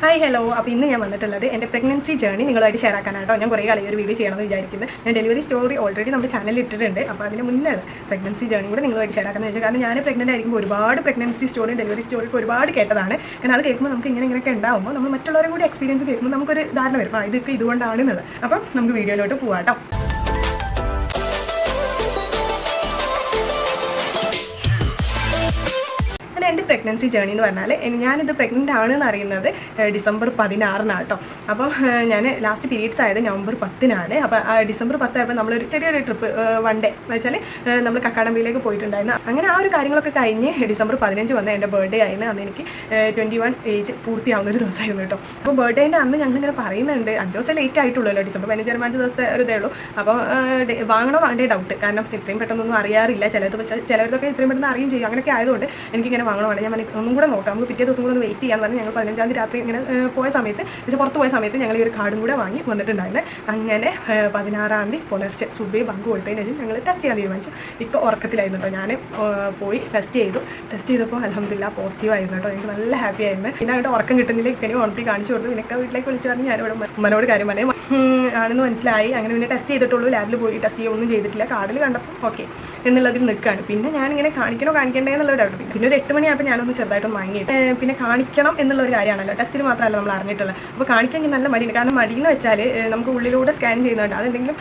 Hi hello അപ്പോൾ ഇന്ന് ഞാൻ വന്നിട്ടുള്ളത് എന്റെ പ്രഗ്നൻസി ജേർണി നിങ്ങളായിട്ട് ഷെയർ ആക്കാനാട്ടോ ഞാൻ കുറേ കാലം ഒരു വീഡിയോ ചെയ്യണമെന്ന് വിചാരിക്കുന്നത് ഞാൻ ഡെലിവറി സ്റ്റോറി ഓൾറെഡി നമ്മുടെ ചാനലിൽ ഇട്ടിട്ടുണ്ട്. അപ്പോൾ അതിന് മുന്നേ പ്രഗ്നൻസി ജേർണി കൂടെ നിങ്ങളായിട്ട് ഷെയർ ആക്കാമെന്ന് വെച്ചാൽ കാരണം ഞാൻ പ്രഗ്നന്റ് ആയിരിക്കുമ്പോൾ ഒരുപാട് പ്രഗ്നൻസി സ്റ്റോറിയും ഡെലിവറി സ്റ്റോറിയൊക്കെ ഒരുപാട് കേട്ടതാണ്. കാരണം അത് കേൾക്കുമ്പോൾ നമുക്ക് ഇങ്ങനെ ഇങ്ങനെയൊക്കെ ഉണ്ടാകുമ്പോൾ നമ്മൾ മറ്റുള്ളവരും കൂടി എക്സ്പീരിയൻസ് കേൾക്കുമ്പോൾ നമുക്കൊരു ധാരണ വരും. ആ ഇതൊക്കെ ഇതുകൊണ്ടാണ് എന്നുള്ളത്. അപ്പം നമുക്ക് വീഡിയോയിലോട്ട് പോവാട്ടോ അങ്ങനെ എന്റെ പ്രഗ്നൻസി ജേണി എന്ന് പറഞ്ഞാൽ ഞാനിത് പ്രഗ്നന്റ് ആണെന്ന് അറിയുന്നത് ഡിസംബർ പതിനാറിനാണ് കേട്ടോ. അപ്പോൾ ഞാൻ ലാസ്റ്റ് പീരീഡ്സ് ആയത് നവംബർ പത്തിനാണ്. അപ്പോൾ ഡിസംബർ പത്തായപ്പോൾ നമ്മളൊരു ചെറിയൊരു ട്രിപ്പ് വൺ ഡേ എന്ന് വെച്ചാൽ നമ്മൾ കക്കാടമ്പിയിലേക്ക് പോയിട്ടുണ്ടായിരുന്നു. അങ്ങനെ ആ ഒരു കാര്യങ്ങളൊക്കെ കഴിഞ്ഞ് ഡിസംബർ പതിനഞ്ച് വന്ന എന്റെ ബർത്ത്ഡേ ആയിരുന്നു. അന്ന് എനിക്ക് ട്വന്റി വൺ ഏജ് പൂർത്തിയാവുന്ന ഒരു ദിവസമായിരുന്നു കേട്ടോ. അപ്പോൾ ബർത്ത്ഡേന്റെ അന്ന് ഞങ്ങളിങ്ങനെ പറയുന്നുണ്ട് അഞ്ച് ദിവസം ലേറ്റ് ആയിട്ടുള്ളല്ലോ ഡിസംബർ പതിനഞ്ച് അഞ്ച് ദിവസത്തെ ഒരു ഇതേ ഉള്ളൂ. അപ്പോൾ വാങ്ങണോ വേണ്ടേ ഡൗട്ട് കാരണം ഇത്രയും പെട്ടെന്നൊന്നും അറിയാറില്ല. ചിലത് പക്ഷേ ചിലർക്കൊക്കെ ഇത്രയും പെട്ടെന്ന് അറിയും ചെയ്യും. അങ്ങനെയൊക്കെ ആയതുകൊണ്ട് എനിക്കിങ്ങനെ വാങ്ങണോ വേണ്ട ഞാൻ ഒന്നും കൂടെ നോക്കാം. നമുക്ക് പിറ്റേ ദിവസം കൂടെ ഒന്ന് വെയിറ്റ് ചെയ്യാൻ പറഞ്ഞ് ഞങ്ങൾ പതിനഞ്ചാം തീയതി രാത്രി ഇങ്ങനെ പോയ സമയത്ത് പക്ഷേ പുറത്ത് പോയ സമയത്ത് ഞങ്ങൾ ഈ ഒരു കാർഡും കൂടെ വാങ്ങി വന്നിട്ടുണ്ടായിരുന്നു. അങ്ങനെ പതിനാറാം തീയതി പുലർച്ചെ സുബേ ബങ്ക് കൊടുത്തതിന് ശേഷം ഞങ്ങൾ ടെസ്റ്റ് ചെയ്യാൻ തീരുമാനിച്ചു. ഇപ്പോൾ ഉറക്കത്തിലായിരുന്നു കേട്ടോ ഞാൻ പോയി ടെസ്റ്റ് ചെയ്തു. ടെസ്റ്റ് ചെയ്തപ്പോൾ അലഹമില്ല പോസിറ്റീവ് ആയിരുന്നു കേട്ടോ എനിക്ക് നല്ല ഹാപ്പി ആയിരുന്നു. പിന്നെ അങ്ങോട്ട് ഉറക്കം കിട്ടുന്നില്ല. ഇക്കനെ ഉണർത്തി കാണിച്ചു കൊടുത്തു. പിന്നെ വീട്ടിലേക്ക് വിളിച്ച് പറഞ്ഞ് ഞാനിവിടെ ഉമ്മനോട് കാര്യം പറഞ്ഞു. ആണെന്ന് മനസ്സിലായി. അങ്ങനെ പിന്നെ ടെസ്റ്റ് ചെയ്തിട്ടുള്ളൂ. ലാബിൽ പോയി ടെസ്റ്റ് ചെയ്യുകയൊന്നും ചെയ്തിട്ടില്ല. കാർഡിൽ കണ്ടപ്പോൾ ഓക്കെ എന്നുള്ളതിൽ നിൽക്കുകയാണ് പിന്നെ ഞാനിങ്ങനെ കാണിക്കണോ കാണിക്കണ്ടേ എന്നുള്ള ഡൗട്ട് പിന്നെ ഒരു എട്ട് മണിയായപ്പോൾ ഞാനൊന്ന് ചെറുതായിട്ട് വാങ്ങി പിന്നെ കാണിക്കണം എന്നുള്ള ഒരു കാര്യമാണല്ലോ ടെസ്റ്റിൽ മാത്രമല്ല നമ്മൾ അറിഞ്ഞിട്ടുള്ളത്. അപ്പോൾ കാണിക്കാൻ നല്ല മടിയുണ്ട്. കാരണം മടിയെന്ന് വെച്ചാൽ നമുക്ക് ഉള്ളിലൂടെ സ്കാൻ ചെയ്യുന്നുണ്ട്. അതെന്തെങ്കിലും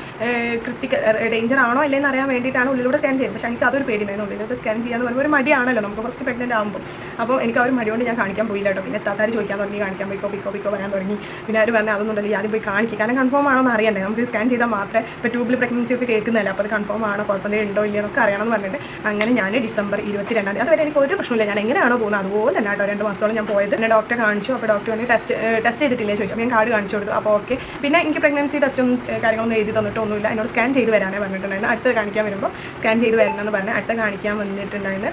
ക്രിട്ടിക്കൽ ഡേഞ്ചർ ആണോ അല്ലേന്ന് അറിയാൻ വേണ്ടിയിട്ടാണ് ഉള്ളിലൂടെ സ്കാൻ ചെയ്യുന്നത്. പക്ഷേ എനിക്ക് അതൊരു പേടിയുണ്ടായിരുന്നു ഉള്ളിലൂടെ സ്കാൻ ചെയ്യാന്ന് പറയുമ്പോൾ ഒരു മടിയാണല്ലോ. നമുക്ക് ഫസ്റ്റ് പ്രഗ്നന്റ് ആകുമ്പോൾ അപ്പോൾ എനിക്ക് ആ ഒരു മടി കൊണ്ട് ഞാൻ കാണിക്കാൻ പോയില്ല കേട്ടോ. പിന്നെ താത്താർ ചോദിക്കാൻ തുടങ്ങി കാണിക്കാൻ പോയിക്കോ പിക്കോ പിക്കോ വരാൻ തുടങ്ങി. പിന്നെ അവർ പറഞ്ഞു അതൊന്നും ഉണ്ടല്ലോ ആദ്യം പോയി കാണിക്കുക കാരണം കൺഫേം ആണോ എന്ന് അറിയണ്ടേ. നമുക്ക് സ്കാൻ ചെയ്താൽ മാത്രമേ ഇപ്പോൾ ട്യൂബിൽ പ്രഗ്നൻസി ഒക്കെ കേൾക്കുന്നതല്ല. അപ്പോൾ അത് കൺഫേം ആണോ കുഴപ്പമില്ല ഉണ്ടോ ഇല്ലയോ എന്നൊക്കെ അറിയണമെന്ന് പറഞ്ഞിട്ട് അങ്ങനെ ഞാൻ ഡിസംബർ ഇരുപത്തി രണ്ടാം തീയതി. അതുവരെ എനിക്ക് ഒരു പ്രശ്നമില്ല ഞാൻ എങ്ങനെയാണോ പോകുന്നത്? അതുപോലെ തന്നെ കേട്ടോ രണ്ട് മാസത്തോളം ഞാൻ പോയത്. എന്നെ ഡോക്ടറെ കാണിച്ചു. അപ്പോൾ ഡോക്ടർ വന്ന് ടെസ്റ്റ് ടെസ്റ്റ് ചെയ്തിട്ടില്ലേ ചോദിച്ചു. ഞാൻ കാർഡ് കാണിച്ചു കൊടുത്തു. അപ്പോൾ ഓക്കെ പിന്നെ എനിക്ക് പ്രഗ്നൻസി ടെസ്റ്റും കാര്യങ്ങളൊന്നും എഴുതി തന്നിട്ടൊന്നുമില്ല എന്നോട് സ്കാൻ ചെയ്ത് വരാനേ പറഞ്ഞിട്ടുണ്ടായിരുന്നു. അടുത്ത് കാണിക്കാൻ വരുമ്പോൾ സ്കാൻ ചെയ്ത് വരണമെന്ന് പറഞ്ഞ് അടുത്ത് കാണിക്കാൻ വന്നിട്ടുണ്ടായിരുന്നു.